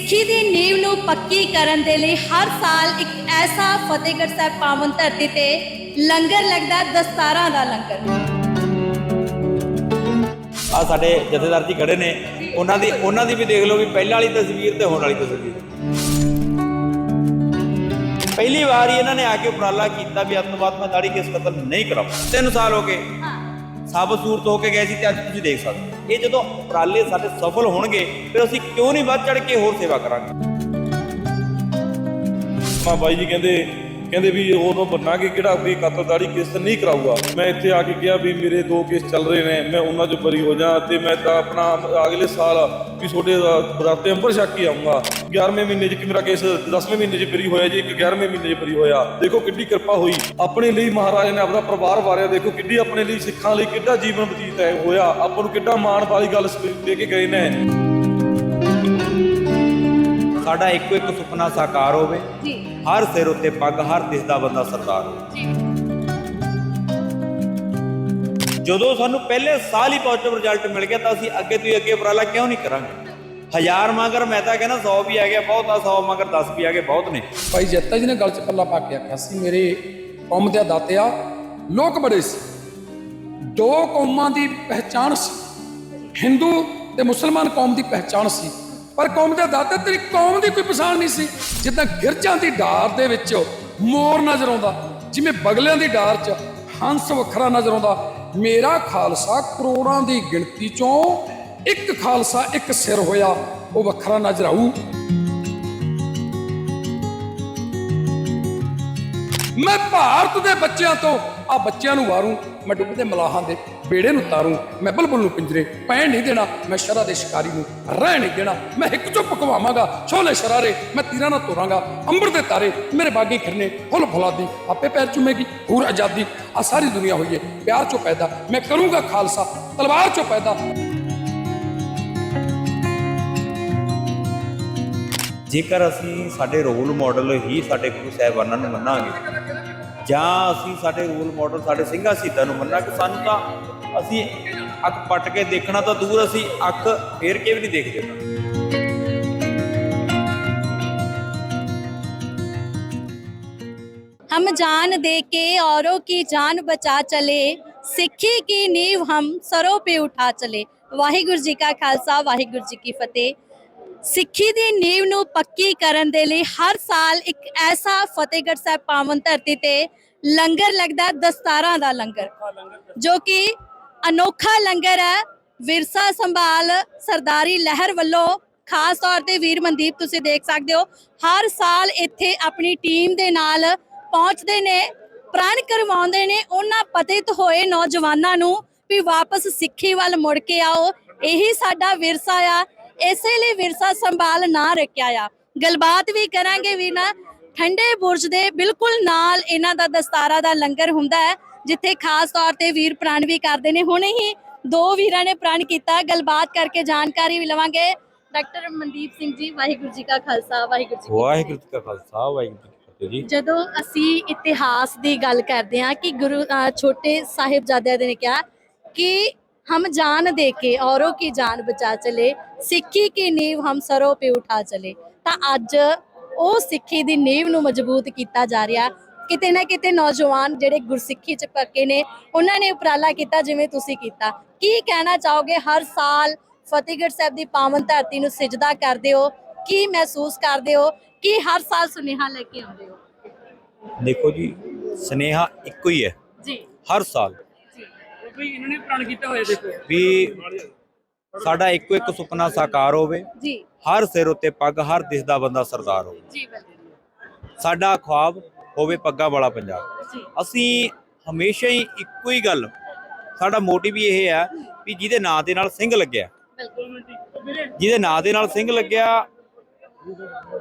ਸਿੱਖੀ ਦੀ ਨੀਂਵ ਨੂੰ ਪੱਕੀ ਕਰਨ ਦੇ ਲਈ ਹਰ ਸਾਲ ਇੱਕ ਐਸਾ ਫਤਿਹਗੜ੍ਹ ਸਾਹਿਬ ਪਾਵਨ ਧਰਤੀ ਤੇ ਲੰਗਰ ਲੱਗਦਾ ਦਸਤਾਰਾਂ ਦਾ ਲੰਗਰ। ਆ ਸਾਡੇ ਜਥੇਦਾਰ ਜੀ ਖੜੇ ਨੇ। ਉਹਨਾਂ ਦੀ ਉਹਨਾਂ ਦੀ ਵੀ ਦੇਖ ਲਓ ਵੀ ਪਹਿਲਾਂ ਵਾਲੀ ਤਸਵੀਰ ਤੇ ਹੁਣ ਵਾਲੀ ਤਸਵੀਰ। ਪਹਿਲੀ ਵਾਰ ਹੀ ਇਹਨਾਂ ਨੇ ਆ ਕੇ ਉਪਰਾਲਾ ਕੀਤਾ ਵੀ ਬਾਅਦ ਮੈਂ ਦਾੜੀ ਕੇਸ ਕਤਲ ਨਹੀਂ ਕਰਾਂਗਾ ਤਿੰਨ ਸਾਲ ਹੋ ਗਏ। ਸਾਬਤ ਸੂਰਤ ਹੋ ਕੇ ਗਏ ਸੀ ਤੇ ਅੱਜ ਤੁਸੀਂ ਦੇਖ ਸਕਦੇ ਹੋ। ਇਹ ਜਦੋਂ ਉਪਰਾਲੇ ਸਾਡੇ ਸਫਲ ਹੋਣਗੇ, ਫਿਰ ਅਸੀਂ ਕਿਉਂ ਨਹੀਂ ਵੱਧ ਚੜ ਕੇ ਹੋਰ ਸੇਵਾ ਕਰਾਂਗੇ ਮਾ ਬਾਈ ਜੀ ਕਹਿੰਦੇ ਕਹਿੰਦੇ ਵੀ ਉਦੋਂ ਬੰਨਾ ਕਿ ਕਿਹੜਾ ਵੀ ਕਤਲਦਾਰੀ ਕੇਸ ਨਹੀਂ ਕਰਾਊਗਾ। ਮੈਂ ਇੱਥੇ ਆ ਕੇ ਕਿਹਾ ਵੀ ਮੇਰੇ ਦੋ ਕੇਸ ਚੱਲ ਰਹੇ ਨੇ ਮੈਂ ਉਹਨਾਂ 'ਚ ਬਰੀ ਹੋ ਜਾ ਤੇ ਮੈਂ ਤਾਂ ਆਪਣਾ ਅਗਲੇ ਸਾਲ ਵੀ ਤੁਹਾਡੇ ਬਰਾਤੇ ਅੰਬਰ ਛੱਕ ਕੇ ਆਉਂਗਾ 11ਵੇਂ ਮਹੀਨੇ 'ਚ ਕਿ ਮੇਰਾ ਕੇਸ 10ਵੇਂ ਮਹੀਨੇ 'ਚ ਬਰੀ ਹੋਇਆ ਜੀ ਇੱਕ 11ਵੇਂ ਮਹੀਨੇ 'ਚ ਬਰੀ ਹੋਇਆ। ਦੇਖੋ ਕਿੰਨੀ ਕਿਰਪਾ ਹੋਈ। ਆਪਣੇ ਲਈ ਮਹਾਰਾਜ ਨੇ ਆਪਣਾ ਪਰਿਵਾਰ ਵਾਰਿਆ ਦੇਖੋ ਕਿੰਨੀ ਆਪਣੇ ਲਈ ਸਿੱਖਾਂ ਲਈ ਕਿੱਡਾ ਜੀਵਨ ਬਤੀਤ ਹੈ ਹੋਇਆ। ਆਪਾਂ ਨੂੰ ਕਿੱਡਾ ਮਾਣ ਵਾਲੀ ਗੱਲ ਦੇ ਕੇ ਗਏ ਨੇ। ਸਾਡਾ ਇੱਕੋ ਇੱਕ ਸੁਪਨਾ ਸਾਕਾਰ ਹੋਵੇ। ਜੀ। ਹਰ ਸਿਰ ਉੱਤੇ ਪੱਗ ਹਰ ਦਿਸਦਾ ਬੰਦਾ ਸਰਦਾਰ ਹੋਵੇ। ਜੀ। ਜਦੋਂ ਸਾਨੂੰ ਪਹਿਲੇ ਸਾਲ ਹੀ ਪੋਜ਼ਿਟਿਵ ਰਿਜ਼ਲਟ ਮਿਲ ਗਿਆ ਤਾਂ ਅਸੀਂ ਅੱਗੇ ਤੋਂ ਹੀ ਅੱਗੇ ਉਪਰਾਲਾ ਕਿਉਂ ਨਹੀਂ ਕਰਾਂਗੇ? ਹਜ਼ਾਰ ਮਗਰ ਮੈਂ ਤਾਂ ਕਹਿੰਦਾ 100 ਵੀ ਆ ਗਿਆ ਬਹੁਤ ਆ 100 ਮਗਰ 10 ਵੀ ਆ ਗਏ ਬਹੁਤ ਨੇ। ਭਾਈ ਜੱਤਾ ਜੀ ਨੇ ਗਲ 'ਚ ਪੱਲਾ ਪਾ ਕੇ ਆਖਿਆ ਸੀ ਮੇਰੇ ਕੌਮ ਦੇ ਦਾਤਿਆ ਲੋਕ ਬੜੇ ਸੀ। ਦੋ ਕੌਮਾਂ ਦੀ ਪਹਿਚਾਣ ਸੀ। ਹਿੰਦੂ ਤੇ ਮੁਸਲਮਾਨ ਕੌਮ ਦੀ ਪਹਿਚਾਣ ਸੀ। ਪਰ ਕੌਮ ਦੇ ਦਾਤੇ, ਤੇਰੀ ਕੌਮ ਦੀ ਕੋਈ ਪਛਾਣ ਨਹੀਂ ਸੀ। ਜਿੱਦਾਂ ਗਿਰਜਾਂ ਦੀ ਡਾਰ ਦੇ ਵਿੱਚ ਮੋਰ ਨਜ਼ਰ ਆਉਂਦਾ, ਜਿਵੇਂ ਬਗਲਿਆਂ ਦੀ ਡਾਰ 'ਚ ਹੰਸ ਵੱਖਰਾ ਨਜ਼ਰ ਆਉਂਦਾ। ਮੇਰਾ ਖਾਲਸਾ ਕਰੋੜਾਂ ਦੀ ਗਿਣਤੀ 'ਚੋਂ ਇੱਕ ਖਾਲਸਾ ਇੱਕ ਸਿਰ ਹੋਇਆ, ਉਹ ਵੱਖਰਾ ਨਜ਼ਰ ਆਊ। ਮੈਂ ਭਾਰਤ ਦੇ ਬੱਚਿਆਂ ਤੋਂ ਆ ਬੱਚਿਆਂ ਨੂੰ ਵਾਰੂ, ਮੈਂ ਡੁੱਬਦੇ ਮਲਾਹਾਂ ਦੇ। ਬੇੜੇ ਨੂੰ ਤਾਰੂ, ਮੈਂ ਬੁਲਬੁਲ ਨੂੰ ਪਿੰਜਰੇ ਪੈਣ ਨਹੀਂ ਦੇਣਾ, ਮੈਂ ਸ਼ਰਾ ਦੇ ਸ਼ਿਕਾਰੀ ਨੂੰ ਰਹਿ ਨਹੀਂ ਦੇਣਾ, ਮੈਂ ਇੱਕ ਚੁੱਪ ਪਕਵਾਵਾਂਗਾ ਛੋਲੇ ਸ਼ਰਾਰੇ, ਮੈਂ ਤੀਰਾਂ ਨਾਲ ਤੋਰਾਂਗਾ, ਅੰਬਰ ਦੇ ਤਾਰੇ ਮੇਰੇ ਬਾਗੀ ਖਿਰਨੇ ਫੁੱਲ ਫੁਲਾਦੀ, ਆਪੇ ਪੈਰ ਚੁੰਮੇਗੀ ਪੂਰ ਆਜ਼ਾਦੀ ਆ ਸਾਰੀ ਦੁਨੀਆ ਹੋਈ ਹੈ ਪਿਆਰ ਚੋਂ ਪੈਦਾ, ਮੈਂ ਕਰੂੰਗਾ ਖਾਲਸਾ, ਤਲਵਾਰ ਚੋਂ ਪੈਦਾ। ਜੇਕਰ ਅਸੀਂ ਸਾਡੇ ਰੋਲ ਮਾਡਲ ਹੀ ਸਾਡੇ ਗੁਰੂ ਸਾਹਿਬਾਨਾਂ ਨੂੰ ਮੰਨਾਂਗੇ, ਜਾਂ ਅਸੀਂ ਸਾਡੇ ਰੋਲ ਮਾਡਲ ਸਾਡੇ ਸਿੰਘਾਂ ਸ਼ਹੀਦਾਂ ਨੂੰ ਮੰਨਾਂਗੇ, ਸਾਨੂੰ ਤਾਂ ਅਸੀਂ ਅੱਖ ਪੱਟ ਕੇ ਦੇਖਣਾ ਤਾਂ ਦੂਰ ਅਸੀਂ ਅੱਖ ਫੇਰ ਕੇ ਵੀ ਨਹੀਂ ਦੇਖਦੇ हम जान दे के औरों की जान बचा चले ਸਿੱਖੀ ਕੀ ਨੀਂਵ ਹਮ ਸਰੋਂ पे ਉਠਾ ਚਲੇ ਵਾਹਿਗੁਰੂ ਜੀ ਕਾ ਖਾਲਸਾ ਵਾਹਿਗੁਰੂ ਜੀ ਕੀ ਫਤਿਹ ਸਿੱਖੀ ਦੀ ਨੀਂਵ ਨੂੰ ਪੱਕੀ ਕਰਨ ਦੇ ਲਈ ਹਰ ਸਾਲ ਇੱਕ ਐਸਾ ਫਤਿਹਗੜ੍ਹ ਸਾਹਿਬ ਪਾਵਨ ਧਰਤੀ ਤੇ ਲੰਗਰ ਲੱਗਦਾ ਦਸਤਾਰਾਂ ਦਾ ਲੰਗਰ ਜੋ ਕਿ ਅਨੋਖਾ ਲੰਗਰ ਹੈ। ਵਿਰਸਾ ਸੰਭਾਲ ਸਰਦਾਰੀ ਲਹਿਰ ਵੱਲੋਂ ਖਾਸ ਤੌਰ ਤੇ ਵੀਰ ਮਨਦੀਪ ਤੁਸੀਂ ਦੇਖ ਸਕਦੇ ਹੋ। ਹਰ ਸਾਲ ਇੱਥੇ ਆਪਣੀ ਟੀਮ ਦੇ ਨਾਲ ਪਹੁੰਚਦੇ ਨੇ, ਪ੍ਰਣ ਕਰਵਾਉਂਦੇ ਨੇ। ਉਹਨਾਂ ਪਤਿਤ ਹੋਏ ਨੌਜਵਾਨਾਂ ਨੂੰ ਵੀ ਵਾਪਸ ਸਿੱਖੀ ਵੱਲ ਮੁੜ ਕੇ ਆਓ। ਇਹੀ ਸਾਡਾ ਵਿਰਸਾ ਆ। ਇਸੇ ਲਈ ਵਿਰਸਾ ਸੰਭਾਲ ਨਾ ਰੱਖਿਆ ਆ। ਗੱਲਬਾਤ ਵੀ ਕਰਾਂਗੇ ਵੀ ਨਾ ਠੰਡੇ ਬੁਰਜ ਦੇ ਬਿਲਕੁਲ ਨਾਲ ਇਹਨਾਂ ਦਾ ਦਸਤਾਰਾ ਦਾ ਲੰਗਰ ਹੁੰਦਾ ਹੈ। ਜਿੱਥੇ ਖਾਸ ਤੌਰ ਤੇ ਵੀਰ ਪ੍ਰਣ ਵੀ ਕਰਦੇ ਨੇ। ਹੁਣੇ ਹੀ ਦੋ ਵੀਰਾਂ ਨੇ ਪ੍ਰਣ ਕੀਤਾ। ਗੱਲਬਾਤ ਕਰਕੇ ਜਾਣਕਾਰੀ ਵੀ ਲਵਾਂਗੇ। ਡਾਕਟਰ ਮਨਦੀਪ ਸਿੰਘ ਜੀ ਵਾਹਿਗੁਰੂ ਜੀ ਕਾ ਖਾਲਸਾ ਵਾਹਿਗੁਰੂ ਜੀ ਕੀ। ਵਾਹਿਗੁਰੂ ਜੀ ਕਾ ਖਾਲਸਾ ਵਾਹਿਗੁਰੂ ਜੀ ਕੀ ਫਤਿਹ ਜੀ। ਜਦੋਂ ਅਸੀਂ ਇਤਿਹਾਸ ਦੀ ਗੱਲ ਕਰਦੇ ਹਾਂ ਕਿ ਗੁਰੂ ਅਹ ਛੋਟੇ ਸਾਹਿਬਜ਼ਾਦਿਆਂ ਨੇ ਕਿਹਾ ਕਿ ਹਮ ਜਾਨ ਦੇ ਕੇ ਔਰੋਂ ਕੀ ਜਾਨ ਬਚਾ ਚਲੇ ਸਿੱਖੀ ਕੀ ਨੀਂਵ ਹਮ ਸਰੋਂ पे ਉਠਾ ਚਲੇ। ਤਾਂ ਅੱਜ ਉਹ ਸਿੱਖੀ ਦੀ ਨੀਂਵ ਨੂੰ ਮਜ਼ਬੂਤ ਕੀਤਾ ਜਾ ਰਿਹਾ। ਕਿਤੇ ਨਾ ਕਿਤੇ ਨੌਜਵਾਨ ਜਿਹੜੇ ਗੁਰਸਿੱਖੀ ਚ ਪੱਕੇ ਨੇ ਉਹਨਾਂ ਨੇ ਉਪਰਾਲਾ ਕੀਤਾ ਜਿਵੇਂ ਤੁਸੀਂ ਕੀਤਾ। ਕੀ ਕਹਿਣਾ ਚਾਹੋਗੇ? ਹਰ ਸਾਲ ਫਤਿਹਗੜ੍ਹ ਸਾਹਿਬ ਦੀ ਪਾਵਨ ਧਰਤੀ ਨੂੰ ਸਿਜਦਾ ਕਰਦੇ ਹੋ। ਕੀ ਮਹਿਸੂਸ ਕਰਦੇ ਹੋ? ਕੀ ਹਰ ਸਾਲ ਸੁਨੇਹਾ ਲੈ ਕੇ ਆਉਂਦੇ ਹੋ? ਦੇਖੋ ਜੀ ਸਨੇਹਾ ਇੱਕੋ ਹੀ ਹੈ। ਜੀ। ਹਰ ਸਾਲ। ਵੀ ਇਹਨਾਂ ਨੇ ਪ੍ਰਣ ਕੀਤਾ ਹੋਇਆ ਦੇਖੋ। ਵੀ ਸਾਡਾ ਇੱਕੋ ਇੱਕ ਸੁਪਨਾ ਸਾਕਾਰ ਹੋਵੇ। ਜੀ। ਹਰ ਸਿਰ ਉੱਤੇ ਪੱਗ ਹਰ ਦਿਸਦਾ ਬੰਦਾ ਸਰਦਾਰ ਹੋਵੇ। ਜੀ ਬਿਲਕੁਲ। ਸਾਡਾ ਖੁਆਬ ਹੋਵੇ ਪੱਗਾਂ ਵਾਲਾ ਪੰਜਾਬ। ਅਸੀਂ ਹਮੇਸ਼ਾ ਹੀ ਇੱਕੋ ਹੀ ਗੱਲ ਸਾਡਾ ਮੋਟਿਵ ਇਹ ਹੈ ਵੀ ਜਿਹਦੇ ਨਾਂ ਦੇ ਨਾਲ ਸਿੰਘ ਲੱਗਿਆ। ਜਿਹਦੇ ਨਾਂ ਦੇ ਨਾਲ ਸਿੰਘ ਲੱਗਿਆ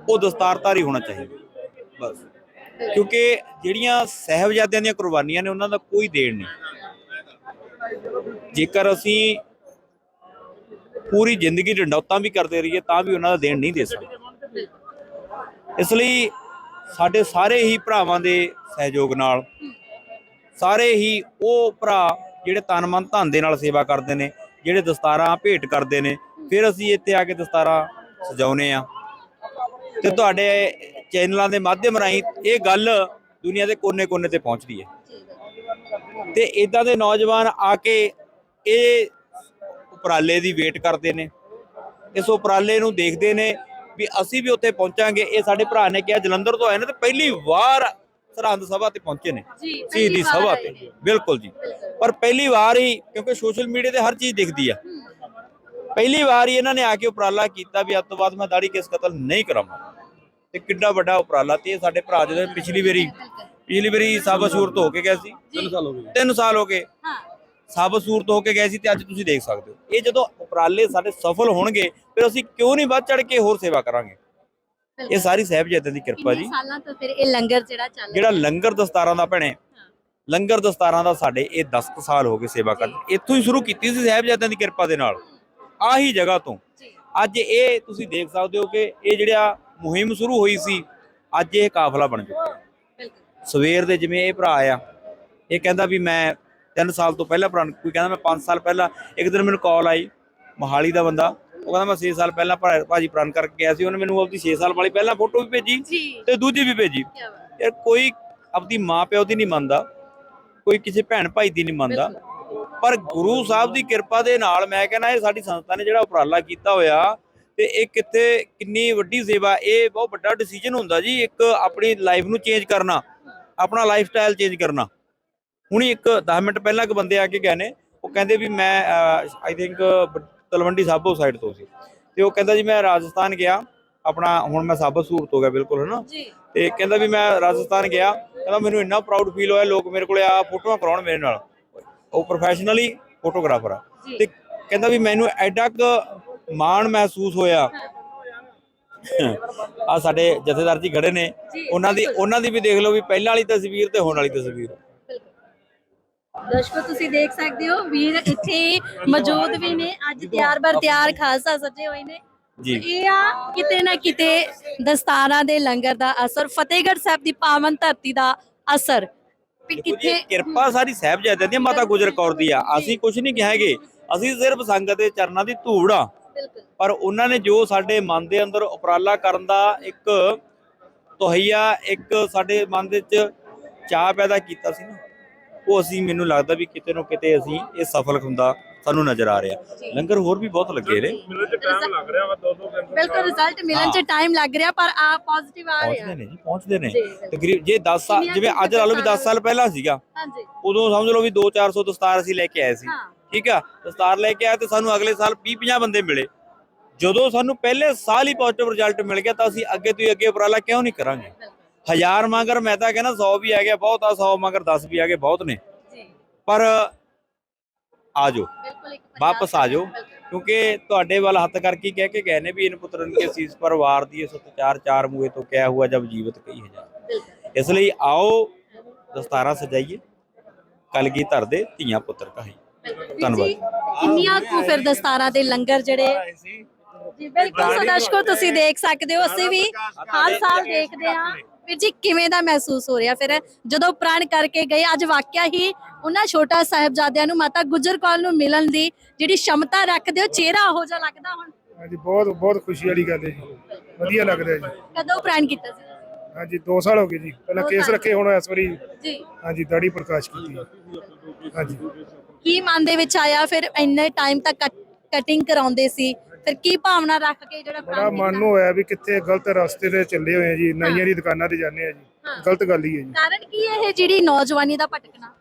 ਉਹ ਦਸਤਾਰਧਾਰੀ ਹੋਣਾ ਚਾਹੀਦਾ। ਬਸ। ਕਿਉਂਕਿ ਜਿਹੜੀਆਂ ਸਹਿਬਜ਼ਾਦਿਆਂ ਦੀਆਂ ਕੁਰਬਾਨੀਆਂ ਨੇ ਉਹਨਾਂ ਦਾ ਕੋਈ ਦੇਣ ਨਹੀਂ। ਜੇਕਰ ਅਸੀਂ ਪੂਰੀ ਜ਼ਿੰਦਗੀ ਢੰਡੌਤਾਂ ਵੀ ਕਰਦੇ ਰਹੀਏ ਤਾਂ ਵੀ ਉਹਨਾਂ ਦਾ ਦੇਣ ਨਹੀਂ ਦੇ ਸਕਦੇ। ਇਸ ਲਈ ਸਾਡੇ ਸਾਰੇ ਹੀ ਭਰਾਵਾਂ ਦੇ ਸਹਿਯੋਗ ਨਾਲ, ਸਾਰੇ ਹੀ ਉਹ ਭਰਾ ਜਿਹੜੇ ਤਨ ਮਨ ਧਨ ਦੇ ਨਾਲ ਸੇਵਾ ਕਰਦੇ ਨੇ, ਜਿਹੜੇ ਦਸਤਾਰਾਂ ਭੇਟ ਕਰਦੇ ਨੇ, ਫਿਰ ਅਸੀਂ ਇੱਥੇ ਆ ਕੇ ਦਸਤਾਰਾਂ ਸਜਾਉਨੇ ਆ ਤੇ ਤੁਹਾਡੇ ਚੈਨਲਾਂ ਦੇ ਮਾਧਿਅਮ ਰਾਹੀਂ ਇਹ ਗੱਲ ਦੁਨੀਆ ਦੇ ਕੋਨੇ-ਕੋਨੇ ਤੇ ਪਹੁੰਚਦੀ ਹੈ। ਤੇ ਇਦਾਂ ਦੇ ਨੌਜਵਾਨ ਆ ਕੇ ਇਹ ਉਪਰਾਲੇ ਦੀ ਵੇਟ ਕਰਦੇ ਨੇ, ਇਸ ਉਪਰਾਲੇ ਨੂੰ ਦੇਖਦੇ ਨੇ ਵੀ ਅਸੀਂ ਵੀ ਉੱਥੇ ਪਹੁੰਚਾਂਗੇ। ਇਹ ਸਾਡੇ ਭਰਾ ਨੇ ਕਿਹਾ ਜਲੰਧਰ ਤੋਂ ਆਏ ਨੇ ਤੇ ਪਹਿਲੀ ਵਾਰ ਸਰਹੰਦ ਸਭਾ ਤੇ ਪਹੁੰਚੇ ਨੇ। ਜੀ ਸ਼ਹੀਦੀ ਸਭਾ ਤੇ। ਬਿਲਕੁਲ ਜੀ। ਪਰ ਪਹਿਲੀ ਵਾਰ ਹੀ ਕਿਉਂਕਿ ਸੋਸ਼ਲ ਮੀਡੀਆ ਤੇ ਹਰ ਚੀਜ਼ ਦਿਖਦੀ ਆ। ਪਹਿਲੀ ਵਾਰ ਹੀ ਇਹਨਾਂ ਨੇ ਆ ਕੇ ਉਪਰਾਲਾ ਕੀਤਾ ਵੀ ਅੱਜ ਤੋਂ ਬਾਅਦ ਮੈਂ ਦਾੜੀ ਕੇਸ ਕਤਲ ਨਹੀਂ ਕਰਾਂਗਾ। ਤੇ ਕਿੱਡਾ ਵੱਡਾ ਉਪਰਾਲਾ ਤੇ ਇਹ ਸਾਡੇ ਭਰਾ ਜਦੋਂ ਪਿਛਲੀ ਵਾਰੀ ਪਿਛਲੀ ਵਾਰੀ ਸਾਬਤ ਸੂਰਤ ਹੋ ਕੇ ਗਏ ਸੀ। ਤਿੰਨ ਸਾਲ ਹੋ ਗਏ। 3 ਸਾਲ ਹੋ ਗਏ। ਹਾਂ। ਸਾਬਤ ਸੂਰਤ ਹੋ ਕੇ ਗਏ ਸੀ ਤੇ ਅੱਜ ਤੁਸੀਂ ਦੇਖ ਸਕਦੇ ਹੋ। ਇਹ ਜਦੋਂ ਉਪਰਾਲੇ ਸਾਡੇ ਸਫਲ ਹੋਣਗੇ ਫਿਰ ਅਸੀਂ ਕਿਉਂ ਨਹੀਂ ਵੱਧ ਚੜ ਕੇ ਹੋਰ ਸੇਵਾ ਕਰਾਂਗੇ? ਇਹ ਸਾਰੀ ਸਾਹਿਬਜ਼ਾਦਿਆਂ ਦੀ ਕਿਰਪਾ ਜੀ। ਕਿੰਨੇ ਸਾਲਾਂ ਤੋਂ ਫਿਰ ਇਹ ਲੰਗਰ ਜਿਹੜਾ ਚੱਲ ਜਿਹੜਾ ਲੰਗਰ ਦਸਤਾਰਾਂ ਦਾ ਭੈਣੇ ਲੰਗਰ ਦਸਤਾਰਾਂ ਦਾ ਸਾਡੇ ਇਹ 10 ਕੁ ਸਾਲ ਹੋ ਗਏ ਸੇਵਾ ਕਰਦੇ ਇੱਥੋਂ ਹੀ ਸ਼ੁਰੂ ਕੀਤੀ ਸੀ ਸਾਹਿਬਜ਼ਾਦਿਆਂ ਦੀ ਕਿਰਪਾ ਦੇ ਨਾਲ। ਆਹੀ ਜਗ੍ਹਾ ਤੋਂ। ਅੱਜ ਇਹ ਤੁਸੀਂ ਦੇਖ ਸਕਦੇ ਹੋ ਕਿ ਇਹ ਜਿਹੜਾ ਮੁਹਿੰਮ ਸ਼ੁਰੂ ਹੋਈ ਸੀ ਅੱਜ ਇਹ ਕਾਫਲਾ ਬਣ ਚੁੱਕਾ ਸਵੇਰ ਦੇ ਜਿਵੇਂ ਇਹ ਭਰਾ ਆ ਇਹ ਕਹਿੰਦਾ ਵੀ ਮੈਂ 3 ਸਾਲ ਤੋਂ ਪਹਿਲਾਂ ਪ੍ਰਨ ਕੋਈ ਕਹਿੰਦਾ ਮੈਂ 5 ਸਾਲ ਪਹਿਲਾਂ ਇੱਕ ਦਿਨ ਮੈਨੂੰ ਕਾਲ ਆਈ ਮੋਹਾਲੀ ਦਾ ਬੰਦਾ ਉਹ ਕਹਿੰਦਾ ਮੈਂ 6 ਸਾਲ ਪਹਿਲਾਂ ਭਾਜੀ ਪ੍ਰਣ ਕਰਕੇ ਗਿਆ ਸੀ ਉਹਨੇ ਮੈਨੂੰ ਆਪਦੀ 6 ਸਾਲ ਵਾਲੀ ਪਹਿਲਾਂ ਫੋਟੋ ਵੀ ਭੇਜੀ ਤੇ ਦੂਜੀ ਵੀ ਭੇਜੀ। ਯਾਰ ਕੋਈ ਆਪਦੀ ਮਾਂ ਪਿਓ ਦੀ ਨਹੀਂ ਮੰਨਦਾ ਕੋਈ ਕਿਸੇ ਭੈਣ ਭਾਈ ਦੀ ਨਹੀਂ ਮੰਨਦਾ। ਪਰ ਗੁਰੂ ਸਾਹਿਬ ਦੀ ਕਿਰਪਾ ਦੇ ਨਾਲ ਮੈਂ ਕਹਿੰਦਾ ਇਹ ਸਾਡੀ ਸੰਸਥਾ ਨੇ ਜਿਹੜਾ ਉਪਰਾਲਾ ਕੀਤਾ ਹੋਇਆ ਤੇ ਇਹ ਕਿੱਥੇ ਕਿੰਨੀ ਵੱਡੀ ਸੇਵਾ ਇਹ ਬਹੁਤ ਵੱਡਾ ਡਿਸੀਜਨ ਹੁੰਦਾ ਜੀ ਇੱਕ ਆਪਣੀ ਲਾਈਫ ਨੂੰ ਚੇਂਜ ਕਰਨਾ ਆਪਣਾ ਲਾਈਫ ਸਟਾਈਲ ਚੇਂਜ ਕਰਨਾ। ਹੁਣੀ ਇੱਕ 10 ਮਿੰਟ ਪਹਿਲਾਂ ਇੱਕ ਬੰਦੇ ਆ ਕੇ ਗਏ ਨੇ ਉਹ ਕਹਿੰਦੇ ਵੀ ਮੈਂ I think Talwandi Sabo side ਤੋਂ ਸੀ। ਤੇ ਉਹ ਕਹਿੰਦਾ ਜੀ ਮੈਂ ਰਾਜਸਥਾਨ ਗਿਆ ਆਪਣਾ ਹੁਣ ਮੈਂ ਸਾਬਤ ਸੂਰਤ ਹੋ ਗਿਆ ਬਿਲਕੁਲ ਹਨਾ? ਤੇ ਕਹਿੰਦਾ ਵੀ ਮੈਂ ਰਾਜਸਥਾਨ ਗਿਆ ਕਹਿੰਦਾ ਮੈਨੂੰ ਇੰਨਾ ਪ੍ਰਾਊਡ ਫੀਲ ਹੋਇਆ ਲੋਕ ਮੇਰੇ ਕੋਲੇ ਆ ਫੋਟੋਆਂ ਕਰਾਉਣ ਮੇਰੇ ਨਾਲ। ਉਹ ਪ੍ਰੋਫੈਸ਼ਨਲੀ ਫੋਟੋਗ੍ਰਾਫਰ ਆ। ਤੇ ਕਹਿੰਦਾ ਵੀ ਮੈਨੂੰ ਐਡਾ ਕੁ ਮਾਣ ਮਹਿਸੂਸ ਹੋਇਆ। ਆ ਸਾਡੇ ਜਥੇਦਾਰ ਜੀ ਖੜੇ ਨੇ। ਉਹਨਾਂ ਦੀ ਉਹਨਾਂ ਦੀ ਵੀ ਦੇਖ ਲਓ ਵੀ ਪਹਿਲਾਂ ਵਾਲੀ ਤਸਵੀਰ ਤੇ ਹੁਣ ਵਾਲੀ ਤਸਵੀਰ ਦਰਸ਼ਕੋ ਤੁਸੀਂ ਦੇਖ ਸਕਦੇ ਹੋ ਵੀਰ ਇੱਥੇ ਮੌਜੂਦ ਵੀ ਨੇ। ਅੱਜ ਤਿਆਰ ਬਰ ਤਿਆਰ ਖਾਲਸਾ ਸੱਜੇ ਹੋਏ ਨੇ। ਜੀ। ਇਹ ਆ ਕਿਤੇ ਨਾ ਕਿਤੇ ਦਸਤਾਰਾਂ ਦੇ ਲੰਗਰ ਦਾ ਅਸਰ ਫਤਿਹਗੜ੍ਹ ਸਾਹਿਬ ਦੀ ਪਾਵਨ ਧਰਤੀ ਦਾ ਅਸਰ। ਵੀ ਕਿੱਥੇ ਕਿਰਪਾ ਸਾਰੀ ਸਾਹਿਬਜ਼ਾਦਿਆਂ ਦੀ ਮਾਤਾ ਗੁਜਰ ਕੌਰ ਦੀ ਆ। ਅਸੀਂ ਕੁਝ ਨਹੀਂ ਕਹਾਂਗੇ ਅਸੀਂ ਸਿਰਫ ਸੰਗਤ ਦੇ ਚਰਨਾਂ ਦੀ ਧੂੜ ਆ। ਪਰ ਉਹਨਾਂ ਨੇ ਜੋ ਸਾਡੇ ਮਨ ਦੇ ਅੰਦਰ ਉਪਰਾਲਾ ਕਰਨ ਦਾ ਇੱਕ ਤੋਹਈਆ ਇੱਕ ਸਾਡੇ ਮਨ ਦੇ ਵਿੱਚ ਚਾਹ ਪੈਦਾ ਕੀਤਾ ਸੀ ਨਾ। ਉਹ ਅਸੀਂ ਮੈਨੂੰ ਲੱਗਦਾ ਵੀ ਕਿਤੇ ਨਾ ਕਿਤੇ ਅਸੀਂ ਇਹ ਸਫਲ ਹੁੰਦਾ ਸਾਨੂੰ ਨਜ਼ਰ ਆ ਰਿਹਾ। ਲੰਗਰ ਹੋਰ ਵੀ ਬਹੁਤ ਲੱਗੇ ਨੇ। ਮਿਲਣ ਚ ਟਾਈਮ ਲੱਗ ਰਿਹਾ ਵਾ 200 ਘੰਟੇ ਬਿਲਕੁਲ ਰਿਜ਼ਲਟ ਮਿਲਣ 'ਚ ਟਾਈਮ ਲੱਗ ਰਿਹਾ ਪਰ ਆ ਪੋਜ਼ਿਟਿਵ ਆ ਰਿਹਾ। ਪਹੁੰਚਦੇ ਨੇ ਜੀ ਪਹੁੰਚਦੇ ਨੇ। ਜੀ, ਬਿਲਕੁਲ। ਤਕਰੀਬ ਜੇ 10 ਸਾਲ ਕਿੰਨੀਆਂ ਜਿਵੇਂ ਅੱਜ ਲਾ ਲਓ ਵੀ 10 ਦਸਤਾਰਾਂ ਸਾਲ ਪਹਿਲਾਂ ਸੀਗਾ। ਹਾਂਜੀ। ਉਦੋਂ ਸਮਝ ਲਓ ਵੀ 2-400 ਦਸਤਾਰ ਅਸੀਂ ਲੈ ਕੇ ਆਏ ਸੀ। ਠੀਕ ਆ? ਦਸਤਾਰ ਲੈ ਕੇ ਆਏ ਤੇ ਸਾਨੂੰ ਅਗਲੇ ਸਾਲ 20-50 ਬੰਦੇ ਮਿਲੇ। ਜਦੋਂ ਸਾਨੂੰ ਪਹਿਲੇ ਸਾਲ ਹੀ ਪੋਜ਼ਿਟਿਵ ਰਿਜ਼ਲਟ ਮਿਲ ਗਿਆ ਤਾਂ ਅਸੀਂ ਅੱਗੇ ਤੋਂ ਹੀ ਅੱਗੇ ਉਪਰਾਲਾ ਕਿਉਂ ਨਹੀਂ ਕਰਾਂਗੇ? ਹਜ਼ਾਰ ਮੰਗਰ ਮੈਂ ਤਾਂ ਕਹਿੰਦਾ 100 ਵੀ ਆ ਗਿਆ ਬਹੁਤ ਆ 100 ਮੰਗਰ 10 ਵੀ ਆ ਗਏ ਬਹੁਤ ਨੇ। ਜੀ। ਪਰ ਆ ਜਾਓ ਬਿਲਕੁਲ ਇੱਕ ਵਾਪਸ ਆ ਜਾਓ ਬਿਲਕੁਲ। ਕਿਉਂਕਿ ਤੁਹਾਡੇ ਵੱਲ ਹੱਥ ਕਰਕੇ ਕਹਿ ਕੇ ਗਏ ਨੇ ਵੀ ਇਨ ਪੁੱਤਰਨ ਕੇ ਸੀਸ ਪਰ ਵਾਰ ਦੀ ਸਤਚਾਰ ਚਾਰ ਮੂਏ ਤੋਂ ਕਿਆ ਹੁਆ ਜਬ ਜੀਵਤ ਕਹੀ ਹਜ਼ਾਰ ਇਸ ਲਈ ਆਓ ਦਸਤਾਰਾਂ ਸਜਾਈਏ ਕਲਗੀ ਧਰਦੇ ਧੀਆਂ ਪੁੱਤਰ ਧੰਨਵਾਦ। ਧੰਨਵਾਦ। ਕਿੰਨੀਆਂ ਕੁ ਫਿਰ ਦਸਤਾਰਾਂ ਦੇ ਲੰਗਰ ਜਿਹੜੇ ਜੀ ਬਿਲਕੁਲ ਸੋ ਦਰਸ਼ਕੋ ਤੁਸੀਂ ਦੇਖ ਸਕਦੇ ਹੋ ਅਸੀਂ ਵੀ ਹਰ ਸਾਲ ਦੇਖਦੇ ਹਾਂ। ਵੀਰ ਜੀ ਕਿਵੇਂ ਦਾ ਮਹਿਸੂਸ ਹੋ ਰਿਹਾ? ਫਿਰ ਜਦੋਂ ਪ੍ਰਣ ਕਰਕੇ ਗਏ ਅੱਜ ਵਾਕਿਆ ਹੀ ਉਹਨਾਂ ਛੋਟਾ ਸਾਹਿਬਜ਼ਾਦਿਆਂ ਨੂੰ ਮਾਤਾ ਗੁਜਰ ਕੌਰ ਨੂੰ ਮਿਲਣ ਦੀ ਜਿਹੜੀ ਸ਼ਮਤਾ ਰੱਖਦੇ ਹੋ ਚਿਹਰਾ ਉਹੋ ਜਿਹਾ ਲੱਗਦਾ ਹੁਣ? ਹਾਂਜੀ ਬਹੁਤ ਬਹੁਤ ਖੁਸ਼ੀ ਵਾਲੀ ਗੱਲ ਹੈ ਜੀ। ਵਧੀਆ ਲੱਗਦਾ ਹੈ ਜੀ। ਕਦੋਂ ਪ੍ਰਣ ਕੀਤਾ ਸੀ? ਹਾਂਜੀ 2 ਸਾਲ ਹੋ ਗਏ ਜੀ। ਪਹਿਲਾਂ ਦੋ ਕੇਸ ਸਾਲ। ਰੱਖੇ ਹੁਣ ਇਸ ਵਾਰੀ ਜੀ। ਹਾਂਜੀ ਦਾੜੀ ਪ੍ਰਕਾਸ਼ ਕੀਤੀ ਹੈ। ਹਾਂਜੀ। ਕੀ ਮਨ ਦੇ ਵਿੱਚ ਆਇਆ? ਫਿਰ ਇੰਨੇ ਟਾਈਮ ਤੱਕ ਕਟਿੰਗ ਕਰਾਉਂਦੇ ਸੀ। ਫਿਰ ਕੀ ਭਾਵਨਾ ਰੱਖ ਕੇ ਜਿਹੜਾ ਬੜਾ ਪ੍ਰਣ ਮਨ ਕੀਤਾ? ਨੂੰ ਹੋਇਆ ਵੀ ਕਿੱਥੇ ਗਲਤ ਰਸਤੇ ਤੇ ਚੱਲੇ ਹੋਏ ਆ ਜੀ ਨਾਈਆਂ ਦੀ ਦੁਕਾਨਾਂ ਤੇ ਜਾਂਦੇ ਆ ਜੀ। ਗਲਤ ਗੱਲ ਹੀ ਹੈ ਜੀ। ਕਾਰਨ ਕੀ ਹੈ ਇਹ ਜਿਹੜੀ ਨੌਜਵਾਨੀ ਦਾ ਭਟਕਣਾ?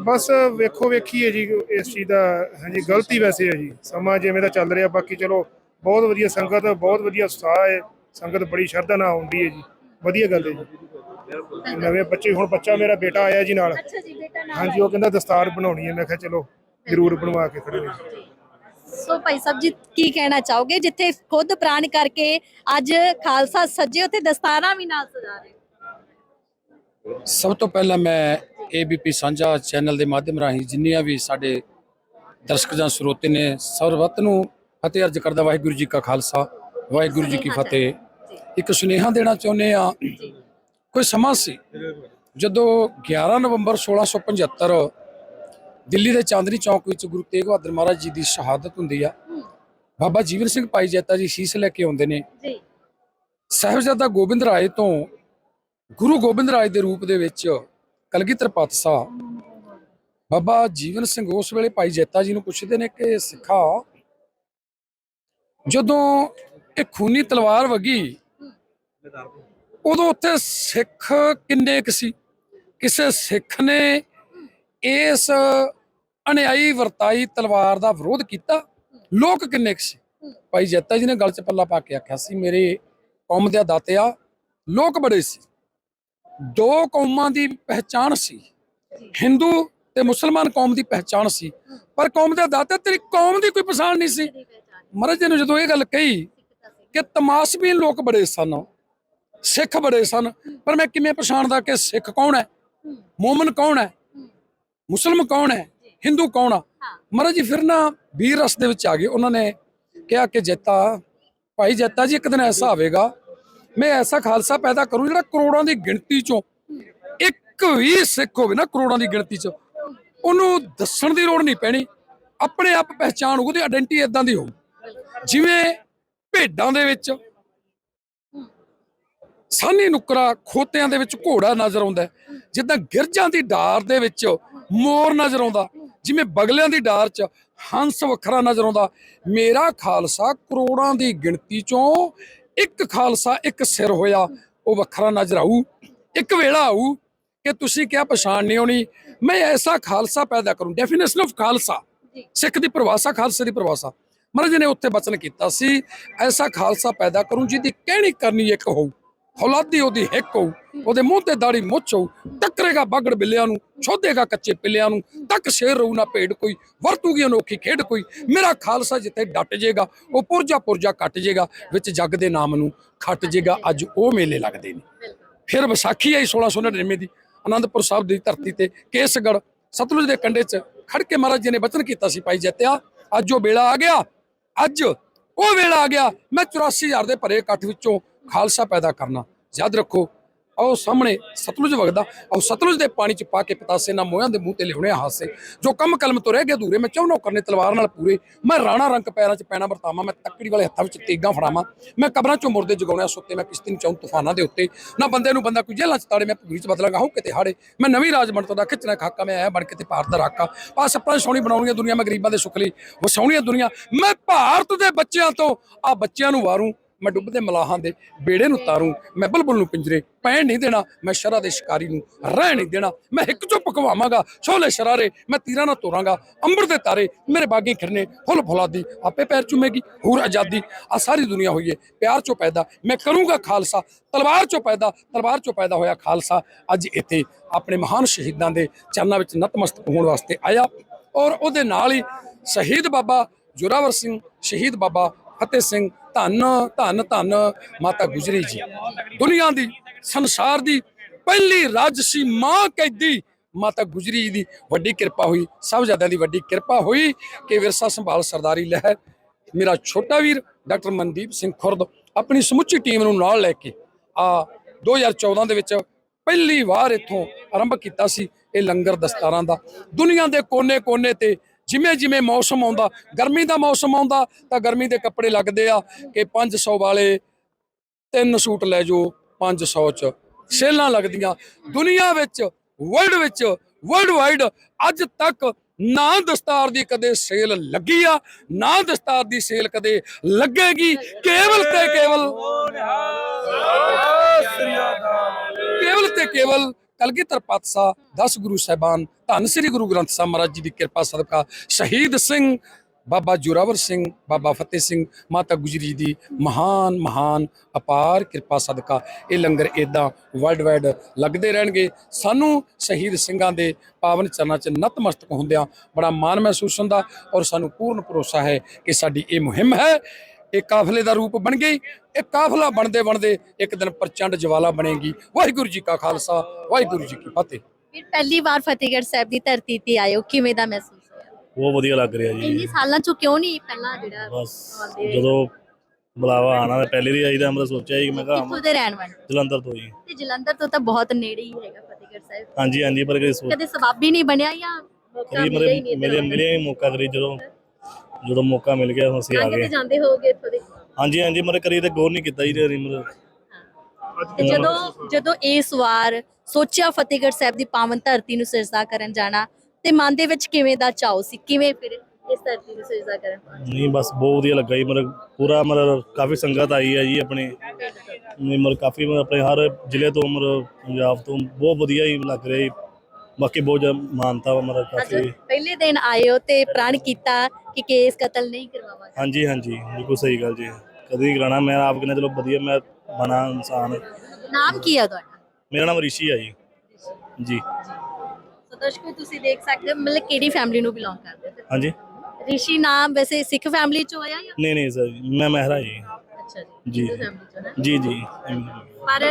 ਬਸ ਵੇਖੋ ਵੇਖੀ ਹੈ ਜੀ ਇਸ ਚੀਜ਼ ਦਾ ਹਾਂਜੀ ਗਲਤੀ ਵੈਸੇ ਹੈ ਜੀ। ਸਮਾਂ ਜਿਵੇਂ ਦਾ ਚੱਲ ਰਿਹਾ ਬਾਕੀ ਚਲੋ ਬਹੁਤ ਵਧੀਆ ਸੰਗਤ ਬਹੁਤ ਵਧੀਆ ਉਤਸ਼ਾਹ ਹੈ। ਸੰਗਤ ਬੜੀ ਸ਼ਰਧਾ ਨਾਲ ਆਉਂਦੀ ਹੈ ਜੀ। ਵਧੀਆ ਗੱਲ ਹੈ ਜੀ। ਨਵੇਂ ਬੱਚੇ ਹੁਣ ਬੱਚਾ ਮੇਰਾ ਬੇਟਾ ਆਇਆ ਜੀ ਨਾਲ। ਅੱਛਾ ਜੀ ਬੇਟਾ ਨਾਲ ਹਾਂਜੀ ਉਹ ਕਹਿੰਦਾ ਦਸਤਾਰ ਬਣਾਉਣੀ ਹੈ। ਮੈਂ ਕਿਹਾ ਚਲੋ ਜ਼ਰੂਰ ਬਣਵਾ ਕੇ ਖੜੇ ਨੇ ਸੋ ਭਾਈ ਸਾਹਿਬ ਜੀ ਕੀ ਕਹਿਣਾ ਚਾਹੋਗੇ? ਜਿੱਥੇ ਖੁਦ ਪ੍ਰਾਣ ਕਰਕੇ ਅੱਜ ਖਾਲਸਾ ਸੱਜੇ ਉੱਥੇ ਦਸਤਾਰਾਂ ਵੀ ਨਾਲ ਸਜਾ ਰਹੇ ਸਭ ਤੋਂ ਪਹਿਲਾਂ ਮੈਂ ਏਬੀਪੀ ਸਾਂਝਾ ਚੈਨਲ ਦੇ ਮਾਧਿਅਮ ਰਾਹੀਂ ਜਿੰਨੀਆਂ ਵੀ ਸਾਡੇ ਦਰਸ਼ਕ ਜਾਂ ਸਰੋਤੇ ਨੇ ਸਰਬੱਤ ਨੂੰ ਫਤਿਹ ਅਰਜ ਕਰਦਾ ਵਾਹਿਗੁਰੂ ਜੀ ਕਾ ਖਾਲਸਾ ਵਾਹਿਗੁਰੂ ਜੀ ਕੀ ਫਤਿਹ। ਇੱਕ ਸੁਨੇਹਾ ਦੇਣਾ ਚਾਹੁੰਦੇ ਆ ਕੋਈ ਸਮਾਂ ਸੀ? ਜਦੋਂ 11 ਨਵੰਬਰ 1675 ਦਿੱਲੀ ਦੇ ਚਾਂਦਨੀ ਚੌਕ ਵਿੱਚ ਗੁਰੂ ਤੇਗ ਬਹਾਦਰ ਮਹਾਰਾਜ ਜੀ ਦੀ ਸ਼ਹਾਦਤ ਹੁੰਦੀ ਆ। ਬਾਬਾ ਜੀਵਨ ਸਿੰਘ ਭਾਈ ਜੈਤਾ ਜੀ ਸ਼ੀਸ਼ ਲੈ ਕੇ ਆਉਂਦੇ ਨੇ। ਜੀ। ਸਾਹਿਬਜ਼ਾਦਾ ਗੋਬਿੰਦ ਰਾਏ ਤੋਂ ਗੁਰੂ ਗੋਬਿੰਦ ਰਾਏ ਦੇ ਰੂਪ ਦੇ ਵਿੱਚ ਕਲਗੀਧਰ ਪਾਤਸ਼ਾਹ ਬਾਬਾ ਜੀਵਨ ਸਿੰਘ ਉਸ ਵੇਲੇ ਭਾਈ ਜੈਤਾ ਜੀ ਨੂੰ ਪੁੱਛਦੇ ਨੇ ਕਿ ਸਿੱਖਾ ਜਦੋਂ ਇਹ ਖੂਨੀ ਤਲਵਾਰ ਵਗੀ ਉਦੋਂ ਉੱਥੇ ਸਿੱਖ ਕਿੰਨੇ ਕੁ ਸੀ? ਕਿਸੇ ਸਿੱਖ ਨੇ ਇਸ ਅਨਿਆਈ ਵਰਤਾਈ ਤਲਵਾਰ ਦਾ ਵਿਰੋਧ ਕੀਤਾ। ਲੋਕ ਕਿੰਨੇ ਕੁ ਸੀ? ਭਾਈ ਜੈਤਾ ਜੀ ਨੇ ਗਲ 'ਚ ਪੱਲਾ ਪਾ ਕੇ ਆਖਿਆ ਸੀ ਮੇਰੇ ਕੌਮ ਦੇ ਦਾਤਿਆ ਲੋਕ ਬੜੇ ਸੀ। ਦੋ ਕੌਮਾਂ ਦੀ ਪਹਿਚਾਣ ਸੀ। ਹਿੰਦੂ ਤੇ ਮੁਸਲਮਾਨ ਕੌਮ ਦੀ ਪਹਿਚਾਣ ਸੀ। ਪਰ ਕੌਮ ਦੇ ਦਾਤੇ ਤੇਰੀ ਕੌਮ ਦੀ ਕੋਈ ਪਛਾਣ ਨਹੀਂ ਸੀ। ਮਹਾਰਾਜ ਜੀ ਨੇ ਜਦੋਂ ਇਹ ਗੱਲ ਕਹੀ ਕਿ ਤਮਾਸ਼ਬੀਨ ਲੋਕ ਬੜੇ ਸਨ ਸਿੱਖ ਬੜੇ ਸਨ ਪਰ ਮੈਂ ਕਿਵੇਂ ਪਛਾਣਦਾ ਕਿ ਸਿੱਖ ਕੌਣ ਹੈ? ਮੂਮਨ ਕੌਣ ਹੈ। ਮੁਸਲਮ ਕੌਣ ਹੈ? ਹਿੰਦੂ ਕੌਣ ਆ? ਮਹਾਰਾਜ ਜੀ ਫਿਰ ਨਾ ਵੀਰ ਰਸ ਦੇ ਵਿੱਚ ਆ ਗਏ। ਉਹਨਾਂ ਨੇ ਕਿਹਾ ਕਿ ਜੈਤਾ ਭਾਈ ਜੈਤਾ ਜੀ ਇੱਕ ਦਿਨ ਐਸਾ ਆਵੇਗਾ ਮੈਂ ਐਸਾ ਖਾਲਸਾ ਪੈਦਾ ਕਰੂੰ ਜਿਹੜਾ ਕਰੋੜਾਂ ਦੀ ਗਿਣਤੀ ਚੋਂ ਇੱਕ ਵੀ ਸਿੱਖ ਹੋਵੇ ਨਾ ਕਰੋੜਾਂ ਦੀ ਗਿਣਤੀ ਚ। ਉਹਨੂੰ ਦੱਸਣ ਦੀ ਲੋੜ ਨਹੀਂ ਪੈਣੀ। ਆਪਣੇ ਆਪ ਪਹਿਚਾਣ ਉਹਦੀ ਆਇਡੈਂਟੀ ਇਦਾਂ ਦੀ ਹੋਊ। ਜਿਵੇਂ ਭੇਡਾਂ ਦੇ ਵਿੱਚ ਸਾਨੀ ਨੁਕਰਾ ਖੋਤਿਆਂ ਦੇ ਵਿੱਚ ਘੋੜਾ ਨਜ਼ਰ ਆਉਂਦਾ। ਜਿੱਦਾਂ ਗਿਰਜਾਂ ਦੀ ਡਾਰ ਦੇ ਵਿੱਚ ਮੋਰ ਨਜ਼ਰ ਆਉਂਦਾ। ਜਿਵੇਂ ਬਗਲਿਆਂ ਦੀ ਡਾਰ 'ਚ ਹੰਸ ਵੱਖਰਾ ਨਜ਼ਰ ਆਉਂਦਾ। ਮੇਰਾ ਖਾਲਸਾ ਕਰੋੜਾਂ ਦੀ ਗਿਣਤੀ ਚੋਂ ਇੱਕ ਖਾਲਸਾ ਇੱਕ ਸਿਰ ਹੋਇਆ ਉਹ ਵੱਖਰਾ ਨਜ਼ਰ ਆਊ। ਇੱਕ ਵੇਲਾ ਆਊ ਕਿ ਤੁਸੀਂ ਕਿਹਾ ਪਛਾਣ ਨਹੀਂ ਆਉਣੀ। ਮੈਂ ਐਸਾ ਖਾਲਸਾ ਪੈਦਾ ਕਰੂੰ ਡੈਫੀਨੇਸ਼ਨ ਆਫ ਖਾਲਸਾ। ਸਿੱਖ ਦੀ ਪਰਿਭਾਸ਼ਾ ਖਾਲਸੇ ਦੀ ਪਰਿਭਾਸ਼ਾ ਮਹਾਰਾਜ ਨੇ ਉੱਥੇ ਬਚਨ ਕੀਤਾ ਸੀ ਐਸਾ ਖਾਲਸਾ ਪੈਦਾ ਕਰੂੰ ਜਿਹਦੀ ਕਹਿਣੀ ਕਰਨੀ ਇੱਕ ਹੋਊ ਹੌਲਾਦੀ ਉਹਦੀ ਹਿੱਕ ਹੋਊ। ਉਹਦੇ ਮੂੰਹ ਤੇ ਦਾੜੀ ਮੁੱਛ ਹੋਊ, ਟੱਕਰੇਗਾ ਬਾਗੜ ਬਿੱਲਿਆਂ ਨੂੰ ਛੋਦੇਗਾ ਕੱਚੇ ਪਿੱਲਿਆਂ ਨੂੰ, ਤੱਕ ਸ਼ੇਰ ਰਹੂ ਨਾ ਭੇਡ ਕੋਈ, ਵਰਤੂਗੀ ਅਨੋਖੀ ਖੇਡ ਕੋਈ, ਮੇਰਾ ਖਾਲਸਾ ਜਿੱਥੇ ਡਟ ਜੇਗਾ, ਉਹ ਪੁਰਜਾ ਪੁਰਜਾ ਕੱਟ ਜੇਗਾ, ਵਿੱਚ ਜੱਗ ਦੇ ਨਾਮ ਨੂੰ ਖੱਟ ਜੇਗਾ, ਅੱਜ ਉਹ ਮੇਲੇ ਲੱਗਦੇ ਨੇ। ਫਿਰ ਵਿਸਾਖੀ ਆਈ 1699 ਦੀ ਆਨੰਦਪੁਰ ਸਾਹਿਬ ਦੀ ਧਰਤੀ ਤੇ ਕੇਸਗੜ ਸਤਲੁਜ ਦੇ ਕੰਢੇ 'ਚ ਖੜ ਕੇ ਮਹਾਰਾਜ ਜੀ ਨੇ ਬਚਨ ਕੀਤਾ ਸੀ, ਭਾਈ ਜੱਤਿਆ, ਅੱਜ ਉਹ ਵੇਲਾ ਆ ਗਿਆ, ਅੱਜ ਉਹ ਵੇਲਾ ਆ ਗਿਆ, ਮੈਂ 84000 ਦੇ ਭਰੇ ਇਕੱਠ ਵਿੱਚੋਂ ਖਾਲਸਾ ਪੈਦਾ ਕਰਨਾ, ਯਾਦ ਰੱਖੋ ਆਓ ਸਾਹਮਣੇ ਸਤਲੁਜ ਵਗਦਾ, ਆਓ ਸਤਲੁਜ ਦੇ ਪਾਣੀ ਚ ਪਾ ਕੇ ਪਤਾਸੇ ਨਾ ਮੋਹਾਂ ਦੇ ਮੂੰਹ ਤੇ ਲਿਆਉਣੇ ਹਾਸੇ। ਜੋ ਕੰਮ ਕਲਮ ਤੋਂ ਰਹਿ ਗਏ ਅਧੂਰੇ, ਮੈਂ ਚਾਹੁੰਨੋ ਕਰਨੇ ਤਲਵਾਰ ਨਾਲ ਪੂਰੇ। ਮੈਂ ਰਾਣਾ ਰੰਗ ਪੈਰਾਂ ਚ ਪੈਣਾ ਵਰਤਾਵਾਂ, ਮੈਂ ਤੱਕੜੀ ਵਾਲੇ ਹੱਥਾਂ ਵਿੱਚ ਤੇਗਾਂ ਫੜਾਵਾਂ। ਮੈਂ ਕਬਰਾਂ ਚੋਂ ਮੁਰਦੇ ਜਗਾਉਣਿਆ ਸੁੱਤੇ, ਮੈਂ ਕਿਸ਼ਤੀ ਨੂੰ ਚਾਹੂੰ ਤੂਫਾਨਾਂ ਦੇ ਉੱਤੇ। ਨਾ ਬੰਦੇ ਨੂੰ ਬੰਦਾ ਕੋਈ ਜੇਲਾਂ ਚ ਤਾੜੇ, ਮੈਂ ਭੂਰੀ ਚ ਬਦਲਾਂਗਾ ਹੋ ਕਿਤੇ ਹਾੜੇ। ਮੈਂ ਨਵੀਂ ਰਾਜ ਤੋਂ ਦਾ ਖਿੱਚਣਾ ਖਾਕਾ, ਮੈਂ ਆਇਆ ਬਣ ਕੇ ਤੇ ਭਾਰਤ ਦਾ ਰਾਕਾ ਆ ਸੱਪਾਂ ਸੋਹਣੀ ਬਣਾਉਣੀਆਂ ਦੁਨੀਆ, ਮੈਂ ਗਰੀਬਾਂ ਦੇ ਸੁੱਖ ਲਈ ਵਸਾਉਣੀਆਂ ਦੁਨੀਆ। ਮੈਂ ਭਾਰਤ ਦੇ ਬੱਚਿਆਂ ਤੋਂ ਆ ਬੱਚਿਆਂ ਨੂੰ ਵਾਰੂ। ਮੈਂ ਡੁੱਬਦੇ ਮਲਾਹਾਂ ਦੇ ਬੇੜੇ ਨੂੰ ਤਾਰੂ, ਮੈਂ ਬੁਲਬੁਲ ਨੂੰ ਪਿੰਜਰੇ, ਪੈਣ ਨਹੀਂ ਦੇਣਾ, ਮੈਂ ਸ਼ਰਾ ਦੇ ਸ਼ਿਕਾਰੀ ਨੂੰ ਰਹਿ ਨਹੀਂ ਦੇਣਾ, ਮੈਂ ਇੱਕ ਚੋਂ ਪਕਵਾਵਾਂਗਾ ਛੋਲੇ ਸ਼ਰਾਰੇ, ਮੈਂ ਤੀਰਾਂ ਨਾਲ ਤੋਰਾਂਗਾ ਅੰਬਰ ਦੇ ਤਾਰੇ ਮੇਰੇ ਬਾਗੀ ਖਿਰਨੇ ਫੁੱਲ ਫੁਲਾਦੀ, ਆਪੇ ਪੈਰ ਚੁੰਮੇਗੀ, ਹੂਰ ਆਜ਼ਾਦੀ ਆ ਸਾਰੀ ਦੁਨੀਆ ਹੋਈਏ ਪਿਆਰ ਚੋਂ ਪੈਦਾ, ਮੈਂ ਕਰੂੰਗਾ ਖਾਲਸਾ, ਤਲਵਾਰ ਚੋਂ ਪੈਦਾ, ਤਲਵਾਰ ਚੋਂ ਪੈਦਾ ਹੋਇਆ ਖਾਲਸਾ, ਅੱਜ ਇੱਥੇ ਆਪਣੇ ਮਹਾਨ ਸ਼ਹੀਦਾਂ ਦੇ ਚਰਨਾਂ ਵਿੱਚ ਨਤਮਸਤਕ ਹੋਣ ਵਾਸਤੇ ਆਇਆ ਔਰ ਉਹਦੇ ਨਾਲ ਹੀ ਸ਼ਹੀਦ ਬਾਬਾ ਜੋਰਾਵਰ ਸਿੰਘ, ਸ਼ਹੀਦ ਬਾਬਾ ਫਤਿਹ ਸਿੰਘ ਧੰਨ ਧੰਨ ਧੰਨ ਮਾਤਾ ਗੁਜਰੀ ਜੀ। ਦੁਨੀਆ ਦੀ, ਸੰਸਾਰ ਦੀ ਪਹਿਲੀ ਰਾਜਸੀ ਮਾਂ ਕੈਦੀ ਮਾਤਾ ਗੁਜਰੀ ਜੀ ਦੀ। ਵੱਡੀ ਕਿਰਪਾ ਹੋਈ ਸਭ ਜ਼ਿਆਦਾ ਦੀ ਵੱਡੀ ਕਿਰਪਾ ਹੋਈ ਕਿ ਵਿਰਸਾ ਸੰਭਾਲ ਸਰਦਾਰੀ ਲਹਿਰ। ਮੇਰਾ ਛੋਟਾ ਵੀਰ ਡਾਕਟਰ ਮਨਦੀਪ ਸਿੰਘ ਖੁਰਦ ਆਪਣੀ ਸਮੁੱਚੀ ਟੀਮ ਨੂੰ ਨਾਲ ਲੈ ਕੇ ਆ 2014 ਦੇ ਵਿੱਚ ਪਹਿਲੀ ਵਾਰ ਇੱਥੋਂ ਆਰੰਭ ਕੀਤਾ ਸੀ ਇਹ ਲੰਗਰ ਦਸਤਾਰਾਂ ਦਾ। ਦੁਨੀਆ ਦੇ ਕੋਨੇ-ਕੋਨੇ ਤੇ ਜਿਵੇਂ ਜਿਵੇਂ ਮੌਸਮ ਆਉਂਦਾ ਗਰਮੀ ਦਾ ਮੌਸਮ ਆਉਂਦਾ ਤਾਂ ਗਰਮੀ ਦੇ ਕੱਪੜੇ ਲੱਗਦੇ ਆ ਕਿ 500 ਵਾਲੇ ਤਿੰਨ ਸੂਟ ਲੈ ਜਾਓ 500 ਚ। ਸੇਲਾਂ ਲੱਗਦੀਆਂ। ਦੁਨੀਆ ਵਿੱਚ ਵਰਲਡ ਵਿੱਚ ਵਰਲਡ ਵਾਈਡ ਅੱਜ ਤੱਕ ਨਾ ਦਸਤਾਰ ਦੀ ਕਦੇ ਸੇਲ ਲੱਗੀ ਆ ਨਾ ਦਸਤਾਰ ਦੀ ਸੇਲ ਕਦੇ ਲੱਗੇਗੀ। ਕੇਵਲ ਤੇ ਕੇਵਲ ਕੇਵਲ ਤੇ ਕੇਵਲ ਕਲਗੀਧਰ ਪਾਤਸ਼ਾਹ 10 ਗੁਰੂ ਸਾਹਿਬਾਨ। ਧੰਨ ਸ੍ਰੀ ਗੁਰੂ ਗ੍ਰੰਥ ਸਾਹਿਬ ਮਹਾਰਾਜ ਜੀ ਦੀ ਕਿਰਪਾ ਸਦਕਾ ਸ਼ਹੀਦ ਸਿੰਘ ਬਾਬਾ ਜੋਰਾਵਰ ਸਿੰਘ, ਬਾਬਾ ਫਤਿਹ ਸਿੰਘ ਮਾਤਾ ਗੁਜਰੀ ਦੀ ਮਹਾਨ ਮਹਾਨ, ਅਪਾਰ ਕਿਰਪਾ ਸਦਕਾ ਇਹ ਲੰਗਰ ਇਦਾਂ ਵਰਲਡ ਵਾਈਡ ਲੱਗਦੇ ਰਹਿਣਗੇ। ਸਾਨੂੰ ਸ਼ਹੀਦ ਸਿੰਘਾਂ ਦੇ ਪਾਵਨ ਚਰਨਾਂ 'ਚ ਨਤਮਸਤਕ ਹੁੰਦਿਆਂ ਬੜਾ ਮਾਣ ਮਹਿਸੂਸ ਹੁੰਦਾ ਔਰ ਸਾਨੂੰ ਪੂਰਨ ਭਰੋਸਾ ਹੈ ਕਿ ਸਾਡੀ ਇਹ ਮੁਹਿੰਮ ਹੈ, ਇਹ ਕਾਫਲੇ ਦਾ ਰੂਪ ਬਣ ਗਈ। ਇਹ ਕਾਫਲਾ ਬਣਦੇ ਬਣਦੇ ਇੱਕ ਦਿਨ ਪ੍ਰਚੰਡ ਜਵਾਲਾ ਬਣੇਗੀ। ਵਾਹਿਗੁਰੂ ਜੀ ਕਾ ਖਾਲਸਾ ਵਾਹਿਗੁਰੂ ਜੀ ਕੀ ਫਤਿਹ। ਫਿਰ ਪਹਿਲੀ ਵਾਰ ਫਤਿਹਗੜ੍ਹ ਸਾਹਿਬ ਦੀ ਧਰਤੀ ਤੇ ਆਇਓ ਕਿਵੇਂ ਦਾ ਮਹਿਸੂਸ ਹੋਇਆ? ਬਹੁਤ ਵਧੀਆ ਲੱਗ ਰਿਹਾ ਇੰਨੇ ਜੀ ਸਾਲਾਂ ਚੋਂ ਕਿਉਂ ਨਹੀਂ ਪਹਿਲਾਂ ਜਿਹੜਾ ਬਸ? ਜਦੋਂ ਬੁਲਾਵਾ ਆਣਾ ਤਾਂ ਪਹਿਲੇ ਦੀ ਆਈਦਾ ਮੈਂ ਸੋਚਿਆ ਸੀ ਮੈਂ ਕਿਹਾ ਕਿੱਥੋਂ ਦੇ ਰਹਿਣ ਵਾਲੇ? ਜਲੰਧਰ ਤੋਂ ਜੀ। ਤੇ ਜਲੰਧਰ ਤੋਂ ਤਾਂ ਬਹੁਤ ਨੇੜੇ ਹੀ ਹੈਗਾ ਫਤਿਹਗੜ੍ਹ ਸਾਹਿਬ। ਹਾਂਜੀ ਹਾਂਜੀ ਪਰ ਕਦੇ ਸੋਚ ਕਦੇ ਸਵਾਬੀ ਨਹੀਂ ਬਣਿਆ ਜਾਂ ਮੌਕਾ ਮਿਲਿਆ ਹੀ ਨਹੀਂ ਮਿਲੇ ਇੱਧਰ ਮਿਲੇ ਹੀ ਮੌਕਾ ਕਰੀ ਜਦੋਂ ਜਦੋਂ ਮੌਕਾ ਮਿਲ ਗਿਆ ਅਸੀਂ ਆ ਗਏ। ਜਾਂਦੇ ਹੋਗੇ ਇੱਥੋਂ ਦੇ? ਹਾਂਜੀ ਹਾਂਜੀ ਮਰੇ ਕਰੀ ਤੇ ਗੌਰ ਨਹੀਂ ਕੀਤਾ ਜੀ ਤੇ ਮਤਲਬ। ਤੇ ਜਦੋਂ ਜਦੋਂ ਇਸ ਵਾਰ ਸੋਚਿਆ ਫਤਿਹਗੜ੍ਹ ਸਾਹਿਬ ਦੀ ਪਾਵਨ ਧਰਤੀ ਨੂੰ ਸਿਰਜਦਾ ਕਰਨ ਜਾਣਾ ਤੇ ਮਨ ਦੇ ਵਿੱਚ ਕਿਵੇਂ ਦਾ ਚਾਅ ਸੀ? ਕਿਵੇਂ ਫਿਰ ਇਸ ਧਰਤੀ ਨੂੰ ਸਿਰਜਦਾ ਕਰਨ? ਨਹੀਂ ਬਸ ਬਹੁਤ ਵਧੀਆ ਲੱਗਾ ਜੀ ਮਤਲਬ ਪੂਰਾ ਮਤਲਬ ਕਾਫੀ ਸੰਗਤ ਆਈ ਹੈ ਜੀ ਆਪਣੇ। ਮਤਲਬ ਕਾਫੀ ਮਤਲਬ ਆਪਣੇ ਹਰ ਜ਼ਿਲ੍ਹੇ ਤੋਂ ਮਤਲਬ ਪੰਜਾਬ ਤੋਂ ਬਹੁਤ ਵਧੀਆ ਹੀ ਲੱਗ ਰਿਹਾ ਜੀ। ਬਾਕੀ ਬਹੁਤ ਜ਼ਿਆਦਾ ਮਾਨਤਾ ਵਾ ਮਤਲਬ ਕਾਫੀ। ਪਹਿਲੇ ਦਿਨ ਆਏ ਹੋ ਤੇ ਪ੍ਰਣ ਕੀਤਾ ਕਿ ਕੇਸ ਕਤਲ ਨਹੀਂ ਕਰਵਾਵਾਂਗਾ। ਹਾਂਜੀ ਹਾਂਜੀ ਬਿਲਕੁਲ ਸਹੀ ਗੱਲ ਜੀ। ਕਦੀ ਨਹੀਂ ਕਰਾਣਾ ਮੈਂ ਆਪ ਕਹਿੰਦਾ ਚਲੋ ਵਧੀਆ ਮੈਂ ਬਣਾ ਇਨਸਾਨ। ਨਾਮ ਕੀ ਹੈ ਤੁਹਾਡਾ? ਮੇਰਾ ਨਾਮ ਰਿਸ਼ੀ ਹੈ ਜੀ। ਜੀ। ਸੋ ਦਰਸ਼ਕੋ ਤੁਸੀਂ ਦੇਖ ਸਕਦੇ ਹੋ ਮਤਲਬ ਕਿਹੜੀ ਫੈਮਿਲੀ ਨੂੰ ਬਿਲੋਂਗ ਕਰਦੇ ਹੋ? ਹਾਂਜੀ। ਰਿਸ਼ੀ ਨਾਮ ਵੈਸੇ ਸਿੱਖ ਫੈਮਿਲੀ ਚੋਂ ਆਇਆ ਜਾਂ? ਨਹੀਂ ਨਹੀਂ ਸਰ ਮੈਂ ਮਹਿਰਾ ਜੀ। ਅੱਛਾ ਜੀ। ਹਿੰਦੂ family ਚੋਂ ਨਾ? ਜੀ ਜੀ। ਪਰ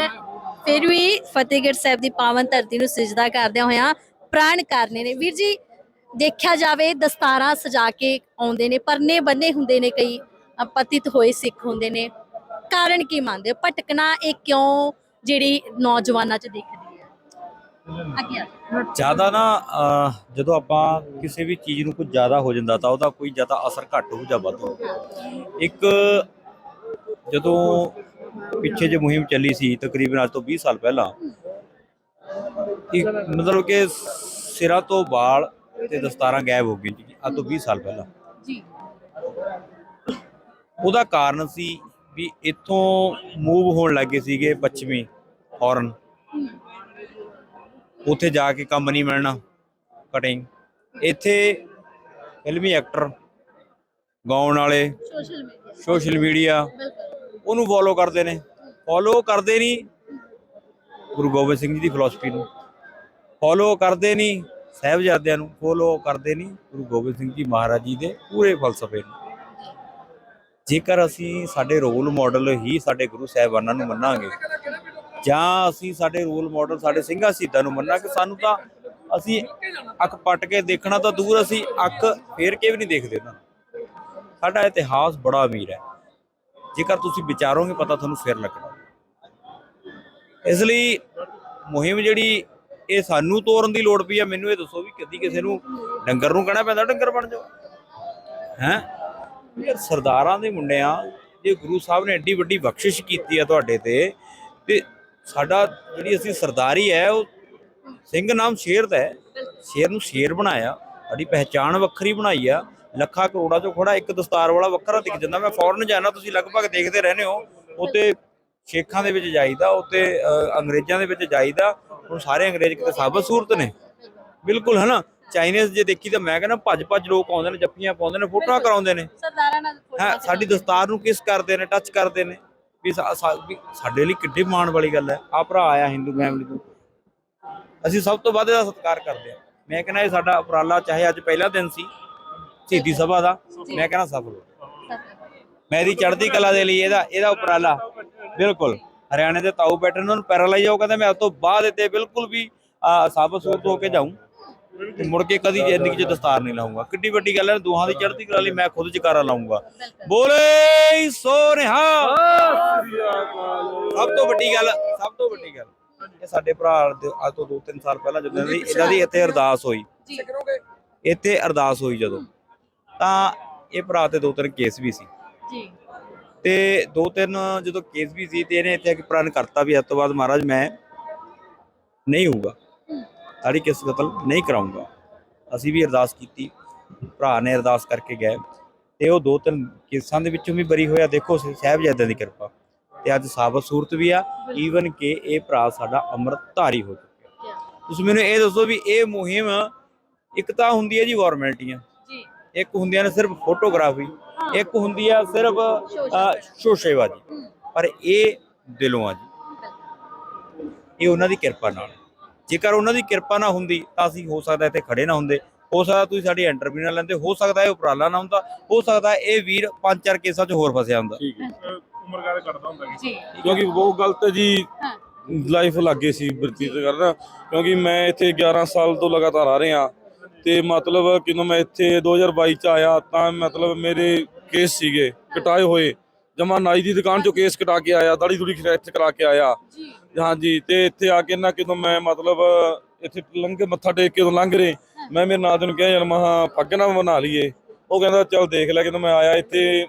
ਫਿਰ ਵੀ ਫਤਿਹਗੜ੍ਹ ਸਾਹਿਬ ਦੀ ਪਾਵਨ ਧਰਤੀ ਨੂੰ ਸਿਜਦਾ ਕਰਦਿਆਂ ਹੋਇਆਂ ਪ੍ਰਾਣ ਕਰਨੇ ਨੇ। ਵੀਰ ਜੀ ਦੇਖਿਆ ਜਾਵੇ ਦਸਤਾਰਾਂ ਸਜਾ ਕੇ ਆਉਂਦੇ ਨੇ ਪਰਨੇ ਬੰਨੇ ਹੁੰਦੇ ਨੇ ਕਈ ਪਤਿਤ ਹੋਏ ਸਿੱਖ ਹੁੰਦੇ ਨੇ। ਕਾਰਨ ਕੀ ਮੰਨਦੇ ਹੋ? ਭਟਕਣਾ ਇਹ ਕਿਉਂ ਜਿਹੜੀ ਨੌਜਵਾਨਾਂ 'ਚ ਦਿਖਦੀ ਹੈ? ਅੱਗੇ ਆ ਜ਼ਿਆਦਾ ਨਾ ਅਹ, ਜਦੋਂ ਆਪਾਂ ਕਿਸੇ ਵੀ ਚੀਜ਼ ਨੂੰ ਕੁਝ ਜ਼ਿਆਦਾ ਹੋ ਜਾਂਦਾ ਤਾਂ ਉਹਦਾ ਕੋਈ ਜ਼ਿਆਦਾ ਅਸਰ ਘੱਟ ਹੋ ਜਾਂ ਵੱਧ ਹੋ ਇੱਕ ਜਦੋਂ ਪਿੱਛੇ ਜੇ ਮੁਹਿੰਮ ਚੱਲੀ ਸੀ ਤਕਰੀਬਨ ਅੱਜ ਤੋਂ 20 ਸਾਲ ਪਹਿਲਾਂ ਇੱਕ ਮਤਲਬ ਕਿ ਸਿਰਾਂ ਤੋਂ ਵਾਲ ਤੇ ਦਸਤਾਰਾਂ ਗਾਇਬ ਹੋ ਗਈਆਂ ਜੀ ਅੱਜ ਤੋਂ 20 ਸਾਲ ਪਹਿਲਾਂ। ਜੀ। ਉਹਦਾ ਕਾਰਨ ਸੀ ਵੀ ਇੱਥੋਂ ਮੂਵ ਹੋਣ ਲੱਗੇ ਸੀਗੇ ਪੱਛਮੀ ਫੋਰਨ ਉੱਥੇ ਜਾ ਕੇ ਕੰਮ ਨਹੀਂ ਮਿਲਣਾ ਕਟਿੰਗ ਇੱਥੇ ਫਿਲਮੀ ਐਕਟਰ ਗਾਉਣ ਵਾਲੇ ਸੋਸ਼ਲ ਮੀਡੀਆ। ਸੋਸ਼ਲ ਮੀਡੀਆ ਬਿਲਕੁਲ। ਉਹਨੂੰ ਫੋਲੋ ਕਰਦੇ ਨੇ। ਫੋਲੋ ਕਰਦੇ ਨਹੀਂ ਗੁਰੂ ਗੋਬਿੰਦ ਸਿੰਘ ਜੀ ਦੀ ਫਿਲਾਸਫੀ ਨੂੰ। ਫੋਲੋ ਕਰਦੇ ਨਹੀਂ ਸਾਹਿਬਜ਼ਾਦਿਆਂ ਨੂੰ। ਫੋਲੋ ਕਰਦੇ ਨਹੀਂ ਗੁਰੂ ਗੋਬਿੰਦ ਸਿੰਘ ਜੀ ਮਹਾਰਾਜ ਜੀ ਦੇ ਪੂਰੇ ਫਲਸਫੇ ਨੂੰ। ਜੇਕਰ ਅਸੀਂ ਸਾਡੇ ਰੋਲ ਮਾਡਲ ਹੀ ਸਾਡੇ ਗੁਰੂ ਸਾਹਿਬਾਨਾਂ ਨੂੰ ਮੰਨਾਂਗੇ, ਜਾਂ ਅਸੀਂ ਸਾਡੇ ਰੋਲ ਮਾਡਲ ਸਾਡੇ ਸਿੰਘਾਂ ਸ਼ਹੀਦਾਂ ਨੂੰ ਮੰਨਾਂਗੇ, ਸਾਨੂੰ ਤਾਂ ਅਸੀਂ ਅੱਖ ਪੱਟ ਕੇ ਦੇਖਣਾ ਤਾਂ ਦੂਰ, ਅਸੀਂ ਅੱਖ ਫੇਰ ਕੇ ਵੀ ਨਹੀਂ ਦੇਖਦੇ ਉਹਨਾਂ ਨੂੰ। ਸਾਡਾ ਇਤਿਹਾਸ ਬੜਾ ਅਮੀਰ ਹੈ। ਜੇਕਰ ਤੁਸੀਂ ਵਿਚਾਰੋਗੇ ਪਤਾ ਤੁਹਾਨੂੰ ਫਿਰ ਲੱਗਣਾ। ਇਸ ਲਈ ਮੁਹਿੰਮ ਜਿਹੜੀ ਇਹ ਸਾਨੂੰ ਤੋਰਨ ਦੀ ਲੋੜ ਪਈ ਆ, ਮੈਨੂੰ ਇਹ ਦੱਸੋ ਵੀ ਕਦੀ ਕਿਸੇ ਨੂੰ ਡੰਗਰ ਨੂੰ ਕਹਿਣਾ ਪੈਂਦਾ ਡੰਗਰ ਬਣ ਜਾਓ। ਹੈ? ਯਾਰ ਸਰਦਾਰਾਂ ਦੇ ਮੁੰਡਿਆਂ, ਜੇ ਗੁਰੂ ਸਾਹਿਬ ਨੇ ਐਡੀ ਵੱਡੀ ਬਖਸ਼ਿਸ਼ ਕੀਤੀ ਆ ਤੁਹਾਡੇ ਤੇ ਤੇ ਸਾਡਾ ਜਿਹੜੀ ਅਸੀਂ ਸਰਦਾਰੀ ਹੈ, ਉਹ ਸਿੰਘ ਨਾਮ ਸ਼ੇਰ ਦਾ ਹੈ। ਸ਼ੇਰ ਨੂੰ ਸ਼ੇਰ ਬਣਾਇਆ, ਸਾਡੀ ਪਹਿਚਾਣ ਵੱਖਰੀ ਬਣਾਈ ਆ। ਲੱਖਾਂ ਕਰੋੜਾਂ ਚੋਂ ਖੜਾ ਇੱਕ ਦਸਤਾਰ ਵਾਲਾ ਵੱਖਰਾ ਦਿਖ ਜਾਂਦਾ। ਮੈਂ ਫੌਰਨ ਜਾਣਾ ਤੁਸੀਂ ਲਗਭਗ ਦੇਖਦੇ ਰਹਿੰਦੇ ਹੋ। ਉੱਤੇ ਸ਼ੇਖਾਂ ਦੇ ਵਿੱਚ ਜਾਈਦਾ ਉੱਤੇ ਅੰਗਰੇਜ਼ਾਂ ਦੇ ਵਿੱਚ ਜਾਈਦਾ। ਹੁਣ ਸਾਰੇ ਅੰਗਰੇਜ਼ ਕਿਤੇ ਸਾਬਤ ਸੂਰਤ ਨੇ। ਬਿਲਕੁਲ ਹੈ ਨਾ ਚਾਈਨੀਜ਼ ਜੇ ਦੇਖੀ ਤਾਂ ਮੈਂ ਕਹਿੰਦਾ ਭੱਜ ਭੱਜ ਲੋਕ ਆਉਂਦੇ ਨੇ ਜੱਫੀਆਂ ਪਾਉਂਦੇ ਨੇ ਫੋਟੋਆਂ ਕਰਾਉਂਦੇ ਨੇ। ਸਰਦਾਰਾਂ ਨਾਲ ਹੈ ਸਾਡੀ ਦਸਤਾਰ ਨੂੰ ਕਿਸ ਕਰਦੇ ਨੇ ਟੱਚ ਕਰਦੇ ਨੇ। ਵੀ ਸਾਡੇ ਲਈ ਕਿੱਡੀ ਮਾਣ ਵਾਲੀ ਗੱਲ ਹੈ। ਆ ਭਰਾ ਆਇਆ ਹਿੰਦੂ ਫੈਮਿਲੀ ਤੋਂ। ਅਸੀਂ ਸਭ ਤੋਂ ਵੱਧ ਇਹਦਾ ਸਤਿਕਾਰ ਕਰਦੇ ਆ ਮੈਂ ਕਹਿੰਦਾ ਇਹ ਸਾਡਾ ਉਪਰਾਲਾ ਚਾਹੇ ਅੱਜ ਪਹਿਲਾ ਦਿਨ ਸੀ ਸ਼ਹੀਦੀ ਸਭਾ ਦਾ ਮੈਂ ਕਹਿੰਦਾ ਸਫਲ ਮੈਂ ਇਹਦੀ ਚੜ੍ਹਦੀ ਕਲਾ ਦੇ ਲਈ ਇਹਦਾ ਇਹਦਾ ਉਪਰਾਲਾ। ਬਿਲਕੁਲ। ਹਰਿਆਣੇ ਦੇ ਤਾਊ ਬੈਠੇ ਨੇ, ਪੈਰਾਲਾਈਜ਼ ਹੋ ਕਹਿੰਦਾ ਮੈਂ ਉਸ ਤੋਂ ਬਾਅਦ ਇੱਥੇ ਬਿਲਕੁਲ ਵੀ ਸਾਬਤ ਸੂਰਤ ਹੋ ਕੇ ਜਾਊਂ। ਮੁੜ ਕੇ ਕਦੀ ਜ਼ਿੰਦਗੀ 'ਚ ਦਸਤਾਰ ਨਹੀਂ ਲਾਉਂਗਾ ਕਿੱਡੀ ਵੱਡੀ ਗੱਲ ਹੈ ਦੋਹਾਂ ਦੀ ਚੜ੍ਹਦੀ ਕਲਾ ਲਈ ਮੈਂ ਖੁਦ ਜਕਾਰਾ ਲਾਉਂਗਾ ਬੋਲੇ ਸੋ ਸਭ ਤੋਂ ਵੱਡੀ ਗੱਲ ਸਭ ਤੋਂ ਵੱਡੀ ਗੱਲ ਇਹ ਸਾਡੇ ਭਰਾ ਦੇ ਅੱਜ ਤੋਂ 2-3 ਸਾਲ ਪਹਿਲਾਂ ਜਦੋਂ ਇਹਨਾਂ ਦੀ ਇਹਨਾਂ ਦੀ ਇੱਥੇ ਅਰਦਾਸ ਹੋਈ। ਇੱਥੇ ਅਰਦਾਸ ਹੋਈ ਜਦੋਂ। ਤਾਂ ਇਹ ਭਰਾ ਤੇ ਦੋ ਤਿੰਨ ਕੇਸ ਵੀ ਸੀ। ਜੀ। ਤੇ ਦੋ ਤਿੰਨ ਜਦੋਂ ਕੇਸ ਵੀ ਸੀ ਤੇ ਇਹਨੇ ਇੱਥੇ ਆ ਕੇ ਪ੍ਰਣ ਕਰਤਾ ਵੀ ਅੱਜ ਤੋਂ ਬਾਅਦ ਮਹਾਰਾਜ ਮੈਂ ਨਹੀਂ ਹੋਊਗਾ। ਸਾਡੀ ਕਿਸ ਕਤਲ ਨਹੀਂ ਕਰਾਉਂਗਾ ਅਸੀਂ ਵੀ ਅਰਦਾਸ ਕੀਤੀ। ਭਰਾ ਨੇ ਅਰਦਾਸ ਕਰਕੇ ਗਏ। ਤੇ ਉਹ ਦੋ ਤਿੰਨ ਕੇਸਾਂ ਦੇ ਵਿੱਚੋਂ ਵੀ ਬਰੀ ਹੋਇਆ। ਦੇਖੋ ਸਾਹਿਬਜ਼ਾਦਿਆਂ ਦੀ ਕਿਰਪਾ। ਤੇ ਅੱਜ ਸਾਬਤ ਸੂਰਤ ਵੀ ਆ। ਈਵਨ ਕਿ ਇਹ ਭਰਾ ਸਾਡਾ ਅੰਮ੍ਰਿਤ ਧਾਰੀ ਹੋ ਚੁੱਕਿਆ। ਤੁਸੀਂ ਮੈਨੂੰ ਇਹ ਦੱਸੋ ਵੀ ਇਹ ਮੁਹਿੰਮ ਇੱਕ ਤਾਂ ਹੁੰਦੀ ਹੈ ਜੀ ਫਾਰਮੈਲਿਟੀਆਂ ਇੱਕ ਹੁੰਦੀਆਂ ਨੇ ਸਿਰਫ ਫੋਟੋਗ੍ਰਾਫੀ ਇੱਕ ਹੁੰਦੀ ਆ ਸਿਰਫ ਸ਼ੋਸ਼ੇਬਾਜੀ। ਪਰ ਇਹ ਦਿਲੋਂ ਆ ਜੀ। ਇਹ ਉਹਨਾਂ ਦੀ ਕਿਰਪਾ ਨਾਲ। ਜੇਕਰ ਉਹਨਾਂ ਦੀ ਕਿਰਪਾ ਨਾ ਹੁੰਦੀ ਤਾਂ ਅਸੀਂ ਹੋ ਸਕਦਾ ਇੱਥੇ ਖੜੇ ਨਾ ਹੁੰਦੇ। ਹੋ ਸਕਦਾ ਤੁਸੀਂ ਸਾਡੀ ਇੰਟਰਵਿਊ ਨਾ ਲੈਂਦੇ ਹੋ ਸਕਦਾ ਇਹ ਉਪਰਾਲਾ ਨਾ ਹੁੰਦਾ ਹੋ ਸਕਦਾ ਇਹ ਵੀਰ ਪੰਜ ਚਾਰ ਕੇਸਾਂ 'ਚ ਹੋਰ ਫਸਿਆ ਹੁੰਦਾ। ਠੀਕ ਹੈ। ਉਮਰ ਕਾਲ ਕਰਦਾ ਹੁੰਦਾ ਜੀ। ਕਿਉਂਕਿ ਬਹੁਤ ਗਲਤ ਜੀ ਲਾਈਫ ਲੱਗੇ ਸੀ ਬਤੀਤ ਕਰਨਾ। ਕਿਉਂਕਿ ਮੈਂ ਇੱਥੇ 11 ਸਾਲ ਤੋਂ ਲਗਾਤਾਰ ਆ ਰਿਹਾ। ਤੇ ਮਤਲਬ ਕਿਦੋਂ ਮੈਂ ਇੱਥੇ 2022 ਚ ਆਇਆ ਤਾਂ ਮਤਲਬ ਮੇਰੇ ਕੇਸ ਸੀਗੇ ਕਟਾਏ ਹੋਏ। ਜਮਾ ਨਾਈ ਦੀ ਦੁਕਾਨ ਚੋਂ ਕੇਸ ਕਟਾ ਕੇ ਆਇਆ ਦਾੜੀ ਦੂੜੀ ਖਰਚ ਕਰਾ ਕੇ ਆਇਆ। ਜੀ। ਹਾਂਜੀ ਤੇ ਇੱਥੇ ਆ ਕੇ ਨਾ ਕਿਦੋਂ ਮੈਂ ਮਤਲਬ ਇੱਥੇ ਲੰਘ ਕੇ ਮੱਥਾ ਟੇਕ ਕੇ ਉਦੋਂ ਲੰਘ ਰਹੇ। ਮੈਂ ਮੇਰੇ ਨਾਦ ਨੂੰ ਕਿਹਾ ਯਾਰ ਮਹਾ ਪੱਗ ਨਾ ਬਣਾ ਲਈਏ। ਉਹ ਕਹਿੰਦਾ ਚੱਲ ਦੇਖ ਲੈ ਕਿਦੋਂ ਮੈਂ ਆਇਆ ਇੱਥੇ।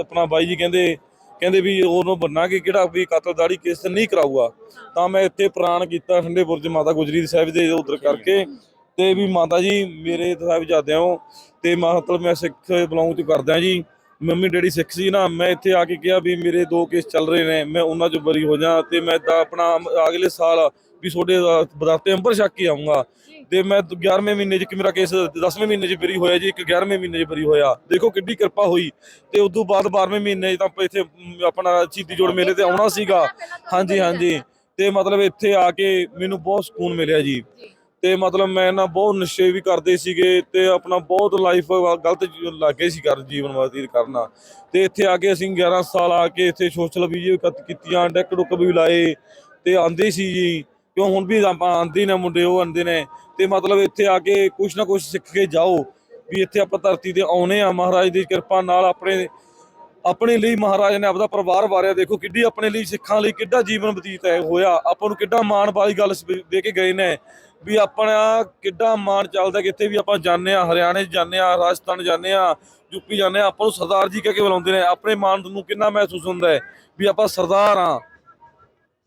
ਆਪਣਾ ਬਾਈ ਜੀ ਕਹਿੰਦੇ ਕਹਿੰਦੇ ਵੀ ਉਹਨੂੰ ਬੰਨਾਂਗੇ ਕਿਹੜਾ ਵੀ ਕਤਲਦਾੜੀ ਕਿਸ ਤੇ ਨਹੀਂ ਕਰਾਊਗਾ। ਤਾਂ ਮੈਂ ਇੱਥੇ ਪ੍ਰਾਣ ਕੀਤਾ ਠੰਡੇ ਬੁਰਜ ਮਾਤਾ ਗੁਜਰੀ ਸਾਹਿਬ ਦੇ ਉਧਰ ਕਰਕੇ। ਤੇ ਵੀ ਮਾਤਾ ਜੀ, ਮੇਰੇ ਸਾਹਿਬਜ਼ਾਦਿਆਂ ਹੋ ਤੇ ਮਤਲਬ ਮੈਂ ਸਿੱਖ ਬਿਲੋਂਗ ਚ ਕਰਦਾ ਜੀ। ਮੰਮੀ, ਡੈਡੀ ਸਿੱਖ ਸੀ ਨਾ, ਮੈਂ ਇੱਥੇ ਆ ਕੇ ਕਿਹਾ ਵੀ ਮੇਰੇ ਦੋ ਕੇਸ ਚੱਲ ਰਹੇ ਨੇ, ਮੈਂ ਉਹਨਾਂ ਚੋਂ ਬਰੀ ਹੋ ਜਾ ਤੇ ਮੈਂ ਤਾਂ ਆਪਣਾ ਅਗਲੇ ਸਾਲ ਵੀ ਤੁਹਾਡੇ ਬਦਾਤੇ ਅੰਬਰ ਛੱਕ ਕੇ ਆਉਂਗਾ ਤੇ ਮੈਂ 11ਵੇਂ ਮਹੀਨੇ 'ਚ ਕਿ ਮੇਰਾ ਕੇਸ 10ਵੇਂ ਮਹੀਨੇ 'ਚ ਬਰੀ ਹੋਇਆ ਜੀ, ਇੱਕ 11ਵੇਂ ਮਹੀਨੇ 'ਚ ਬਰੀ ਹੋਇਆ। ਦੇਖੋ ਕਿੱਡੀ ਕਿਰਪਾ ਹੋਈ। ਤੇ ਉਸ ਤੋਂ ਬਾਅਦ 12ਵੇਂ ਮਹੀਨੇ 'ਚ ਤਾਂ ਆਪਾਂ ਇੱਥੇ ਆਪਣਾ ਸ਼ਹੀਦੀ ਜੋੜ ਮੇਲੇ ਤੇ ਆਉਣਾ ਸੀਗਾ। ਹਾਂਜੀ ਹਾਂਜੀ। ਤੇ ਮਤਲਬ ਇੱਥੇ ਆ ਕੇ ਮੈਨੂੰ ਬਹੁਤ ਸਕੂਨ ਮਿਲਿਆ ਜੀ। ਤੇ ਮਤਲਬ ਮੈਂ ਨਾ ਬਹੁਤ ਨਸ਼ੇ ਵੀ ਕਰਦੇ ਸੀਗੇ ਤੇ ਆਪਣਾ ਬਹੁਤ ਲਾਈਫ ਗਲਤ ਜੀ- ਲੱਗੇ ਸੀ ਕਰ ਜੀਵਨ ਬਤੀਤ ਕਰਨਾ ਤੇ ਇੱਥੇ ਆ ਕੇ ਅਸੀਂ 11 ਸਾਲ ਆ ਕੇ ਇੱਥੇ ਸੋਸ਼ਲ ਵੀਡੀਓ ਕੀਤੀਆਂ, ਡੈਕ ਡੁੱਕ ਵੀ ਲਾਏ ਤੇ ਆਂਦੇ ਸੀ ਜੀ। ਕਿਉਂ ਹੁਣ ਵੀ ਆਪਾਂ ਆਂਦੇ ਨੇ ਮੁੰਡੇ, ਉਹ ਆਂਦੇ ਨੇ। ਤੇ ਮਤਲਬ ਇੱਥੇ ਆ ਕੇ ਕੁਛ ਨਾ ਕੁਛ ਸਿੱਖ ਕੇ ਜਾਓ ਵੀ ਇੱਥੇ ਆਪਾਂ ਧਰਤੀ ਤੇ ਆਉਨੇ ਆ। ਮਹਾਰਾਜ ਦੀ ਕਿਰਪਾ ਨਾਲ ਆਪਣੇ ਆਪਣੇ ਲਈ ਮਹਾਰਾਜ ਨੇ ਆਪਦਾ ਪਰਿਵਾਰ ਵਾਰਿਆ। ਦੇਖੋ ਕਿੱਡੀ ਆਪਣੇ ਲਈ ਸਿੱਖਾਂ ਲਈ ਕਿੱਡਾ ਜੀਵਨ ਬਤੀਤ ਹੈ ਹੋਇਆ। ਆਪਾਂ ਨੂੰ ਕਿੱਡਾ ਮਾਣ ਵਾਲੀ ਗੱਲ ਦੇ ਕੇ ਗਏ ਨੇ। ਵੀ ਆਪਣਾ ਕਿੱਡਾ ਮਾਣ ਚੱਲਦਾ ਕਿੱਥੇ ਵੀ ਆਪਾਂ ਜਾਂਦੇ ਆ ਹਰਿਆਣੇ ਜਾਂਦੇ ਆ ਰਾਜਸਥਾਨ ਜਾਂਦੇ ਆ ਯੂਪੀ ਜਾਂਦੇ ਆ ਆਪਾਂ ਨੂੰ ਸਰਦਾਰ ਜੀ ਕਹਿ ਕੇ ਬੁਲਾਉਂਦੇ ਨੇ ਆਪਣੇ ਮਾਣ ਨੂੰ ਕਿੰਨਾ ਮਹਿਸੂਸ ਹੁੰਦਾ ਹੈ ਵੀ ਆਪਾਂ ਸਰਦਾਰ ਆ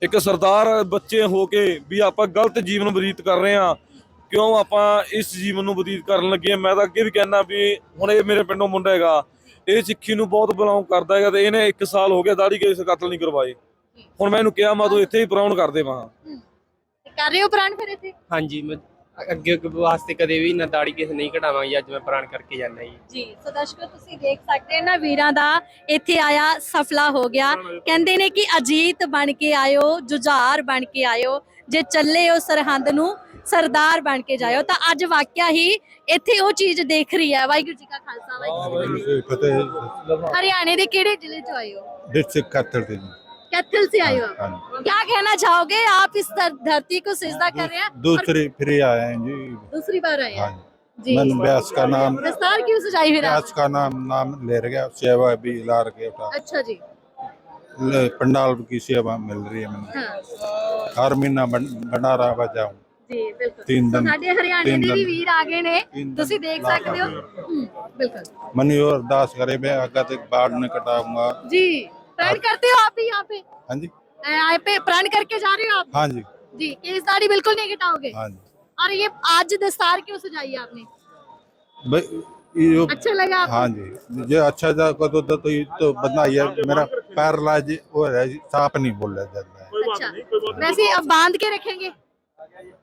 ਇੱਕ ਸਰਦਾਰ ਬੱਚੇ ਹੋ ਕੇ ਵੀ ਆਪਾਂ ਗਲਤ ਜੀਵਨ ਬਤੀਤ ਕਰ ਰਹੇ ਆ ਕਿਉਂ ਆਪਾਂ ਇਸ ਜੀਵਨ ਨੂੰ ਬਤੀਤ ਕਰਨ ਲੱਗੇ? ਮੈਂ ਤਾਂ ਅੱਗੇ ਵੀ ਕਹਿਣਾ ਵੀ ਹੁਣ ਇਹ ਮੇਰੇ ਪਿੰਡੋਂ ਮੁੰਡਾ ਹੈਗਾ ਇਹ ਸਿੱਖੀ ਨੂੰ ਬਹੁਤ ਬਿਲੋਂਗ ਕਰਦਾ ਹੈਗਾ ਤੇ ਇਹਨੇ 1 ਸਾਲ ਹੋ ਗਿਆ ਦਾੜੀ ਕੇਸ ਕਤਲ ਨਹੀਂ ਕਰਵਾਏ। ਹੁਣ ਮੈਂ ਇਹਨੂੰ ਕਿਹਾ ਮੈਂ ਤੂੰ ਇੱਥੇ ਹੀ ਪ੍ਰਾਉਣ ਕਰ ਦੇ ਮਾਂ। ਕਰ ਰਹੇ ਹੋ ਪ੍ਰਾਣ ਫਿਰ ਇੱਥੇ? ਹਾਂਜੀ ਮੈਂ ਅੱਗੇ ਅੱਗੇ ਵਾਸਤੇ ਕਦੇ ਵੀ ਨਾ ਦਾੜੀ ਕਿਸੇ ਨਹੀਂ ਕਢਾਵਾਂਗੀ ਅੱਜ ਮੈਂ ਪ੍ਰਾਣ ਕਰਕੇ ਜਾਣਾ ਜੀ। ਜੀ ਸੋ ਦਰਸ਼ਕੋ ਤੁਸੀਂ ਦੇਖ ਸਕਦੇ ਹੋ ਨਾ ਵੀਰਾਂ ਦਾ ਇੱਥੇ ਆਇਆ ਸਫਲਾ ਹੋ ਗਿਆ। ਕਹਿੰਦੇ ਨੇ ਕਿ ਅਜੀਤ ਬਣ ਕੇ ਆਇਓ ਜੁਝਾਰ ਬਣ ਕੇ ਆਇਓ ਜੇ ਚੱਲੇ ਹੋ ਸਰਹੰਦ ਨੂੰ ਸਰਦਾਰ ਬਣ ਕੇ ਜਾਇਓ। ਤਾਂ ਅੱਜ ਵਾਕਿਆ ਹੀ ਇੱਥੇ ਉਹ ਚੀਜ਼ ਦੇਖ ਰਹੀ ਹੈ। ਵਾਹਿਗੁਰੂ ਜੀ ਕਾ ਖਾਲਸਾ ਵਾਹਿਗੁਰੂ ਜੀ ਕੀ ਫਤਿਹ। ਹਰਿਆਣੇ ਦੇ ਕਿਹੜੇ ਜ਼ਿਲ੍ਹੇ ਚ ਆਇਓ ਡਿਸਟ੍ਰਿਕਟ ਕਾਤਰ ਦੇ ਜੀ। कैथल से आए हो आप क्या कहना चाहोगे आप इस धरती को सजदा कर रहे हैं दूसरी फिर आए हैं जी दूसरी बार आए हैं जी ब्यास का नाम दस्तार क्यों सजाई फिर ब्यास का नाम नाम ले गया सेवा भी लार के उठा अच्छा जी पंडाल की सेवा मिल रही है मैंने ਹਰ ਮਹੀਨਾ ਬਣਾ ਰਹਾ ਵਜਾਉਂ ਜੀ ਬਿਲਕੁਲ ਸਾਡੇ ਹਰਿਆਣੇ ਦੇ ਵੀ ਵੀਰ ਆ ਗਏ ਨੇ ਤੁਸੀਂ ਦੇਖ ਸਕਦੇ ਹੋ ਬਿਲਕੁਲ ਮਨੀ ਹੋਰ ਅਰਦਾਸ ਕਰੇ ਮੈਂ ਅੱਗਾ ਤੇ ਬਾੜ ਨਾ ਕਟਾਉਂਗਾ ਜੀ प्रण करते हो आप भी यहाँ पे हाँ जी यहाँ पे प्रण करके जा रहे हो आप हाँ जी जी केस दाढ़ी बिल्कुल नहीं कटाओगे हाँ जी और ये आज दस्तार क्यों सजाई है आपने भाई ये जो- अच्छा लगा आपको हाँ जी ये अच्छा जा को तो, तो, तो ये तो बंदा ये मेरा पैरलाइज वो है जी, साफ नहीं बोल रहा जाता है अच्छा वैसे अब बांध के रखेंगे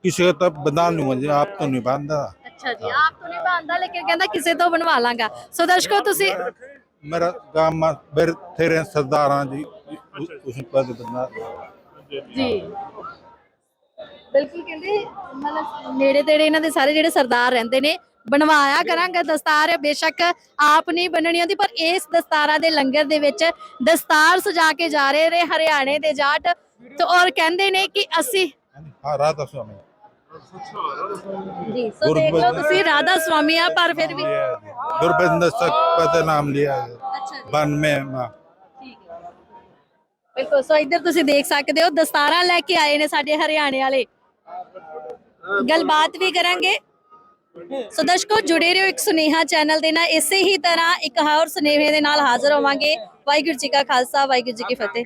किसी को तब बंदा नहीं हुआ जी आप तो नहीं बांधा ਅੱਛਾ ਜੀ ਆਪ ਤੋਂ ਨਹੀਂ ਬਾਂਦਾ ਲੇਕਿਨ ਕਹਿੰਦਾ ਕਿਸੇ ਤੋਂ ਬਣਵਾ ਲਾਂਗਾ ਸੋ ਦਰਸ਼ਕੋ ਤੁਸੀਂ मेरा गांव में फिर तेरे सरदार हाँ जी उ- उस पर बंदा ਜੀ ਬਿਲਕੁਲ ਕਹਿੰਦੇ ਮਤਲਬ ਨੇੜੇ ਤੇੜੇ ਇਹਨਾਂ ਦੇ ਸਾਰੇ ਜਿਹੜੇ ਸਰਦਾਰ ਰਹਿੰਦੇ ਨੇ ਬਣਵਾਇਆ ਕਰਾਂਗਾ ਦਸਤਾਰ ਬੇਸ਼ੱਕ ਆਪ ਨਹੀਂ ਬਣਨੀ ਹੁੰਦੀ ਪਰ ਇਸ ਦਸਤਾਰਾਂ ਦੇ ਲੰਗਰ ਦੇ ਵਿੱਚ ਦਸਤਾਰ ਸਜਾ ਕੇ ਜਾ ਰਹੇ ਨੇ ਹਰਿਆਣੇ ਦੇ ਜਾਟ ਤੇ ਔਰ ਕਹਿੰਦੇ ਨੇ ਕਿ ਅਸੀਂ हाँ राधा स्वामी ਜੀ ਸੋ ਦੇਖ ਲਓ ਤੁਸੀਂ ਰਾਧਾ ਸਵਾਮੀ ਆ ਪਰ ਫਿਰ ਵੀ लिया है जी। गुरबिंद सकपत नाम लिया है ਅੱਛਾ ਜੀ बन में माँ ਠੀਕ ਹੈ ਬਿਲਕੁਲ ਸੋ ਇੱਧਰ ਤੁਸੀਂ ਦੇਖ ਸਕਦੇ ਹੋ ਦਸਤਾਰਾਂ ਲੈ ਕੇ ਆਏ ਨੇ ਸਾਡੇ ਹਰਿਆਣੇ ਵਾਲੇ ਗੱਲਬਾਤ ਵੀ ਕਰਾਂਗੇ ਸੋ ਦਰਸ਼ਕੋ ਜੁੜੇ ਰਹੋ ਇੱਕ ਸੁਨੇਹਾ ਚੈਨਲ ਦੇ ਨਾਲ ਇਸੇ ਹੀ ਤਰ੍ਹਾਂ ਇੱਕ ਹੋਰ ਸੁਨੇਹੇ ਦੇ ਨਾਲ ਹਾਜ਼ਰ ਹੋਵਾਂਗੇ ਵਾਹਿਗੁਰੂ ਜੀ ਕਾ ਖਾਲਸਾ ਵਾਹਿਗੁਰੂ ਜੀ ਕੀ ਫਤਿਹ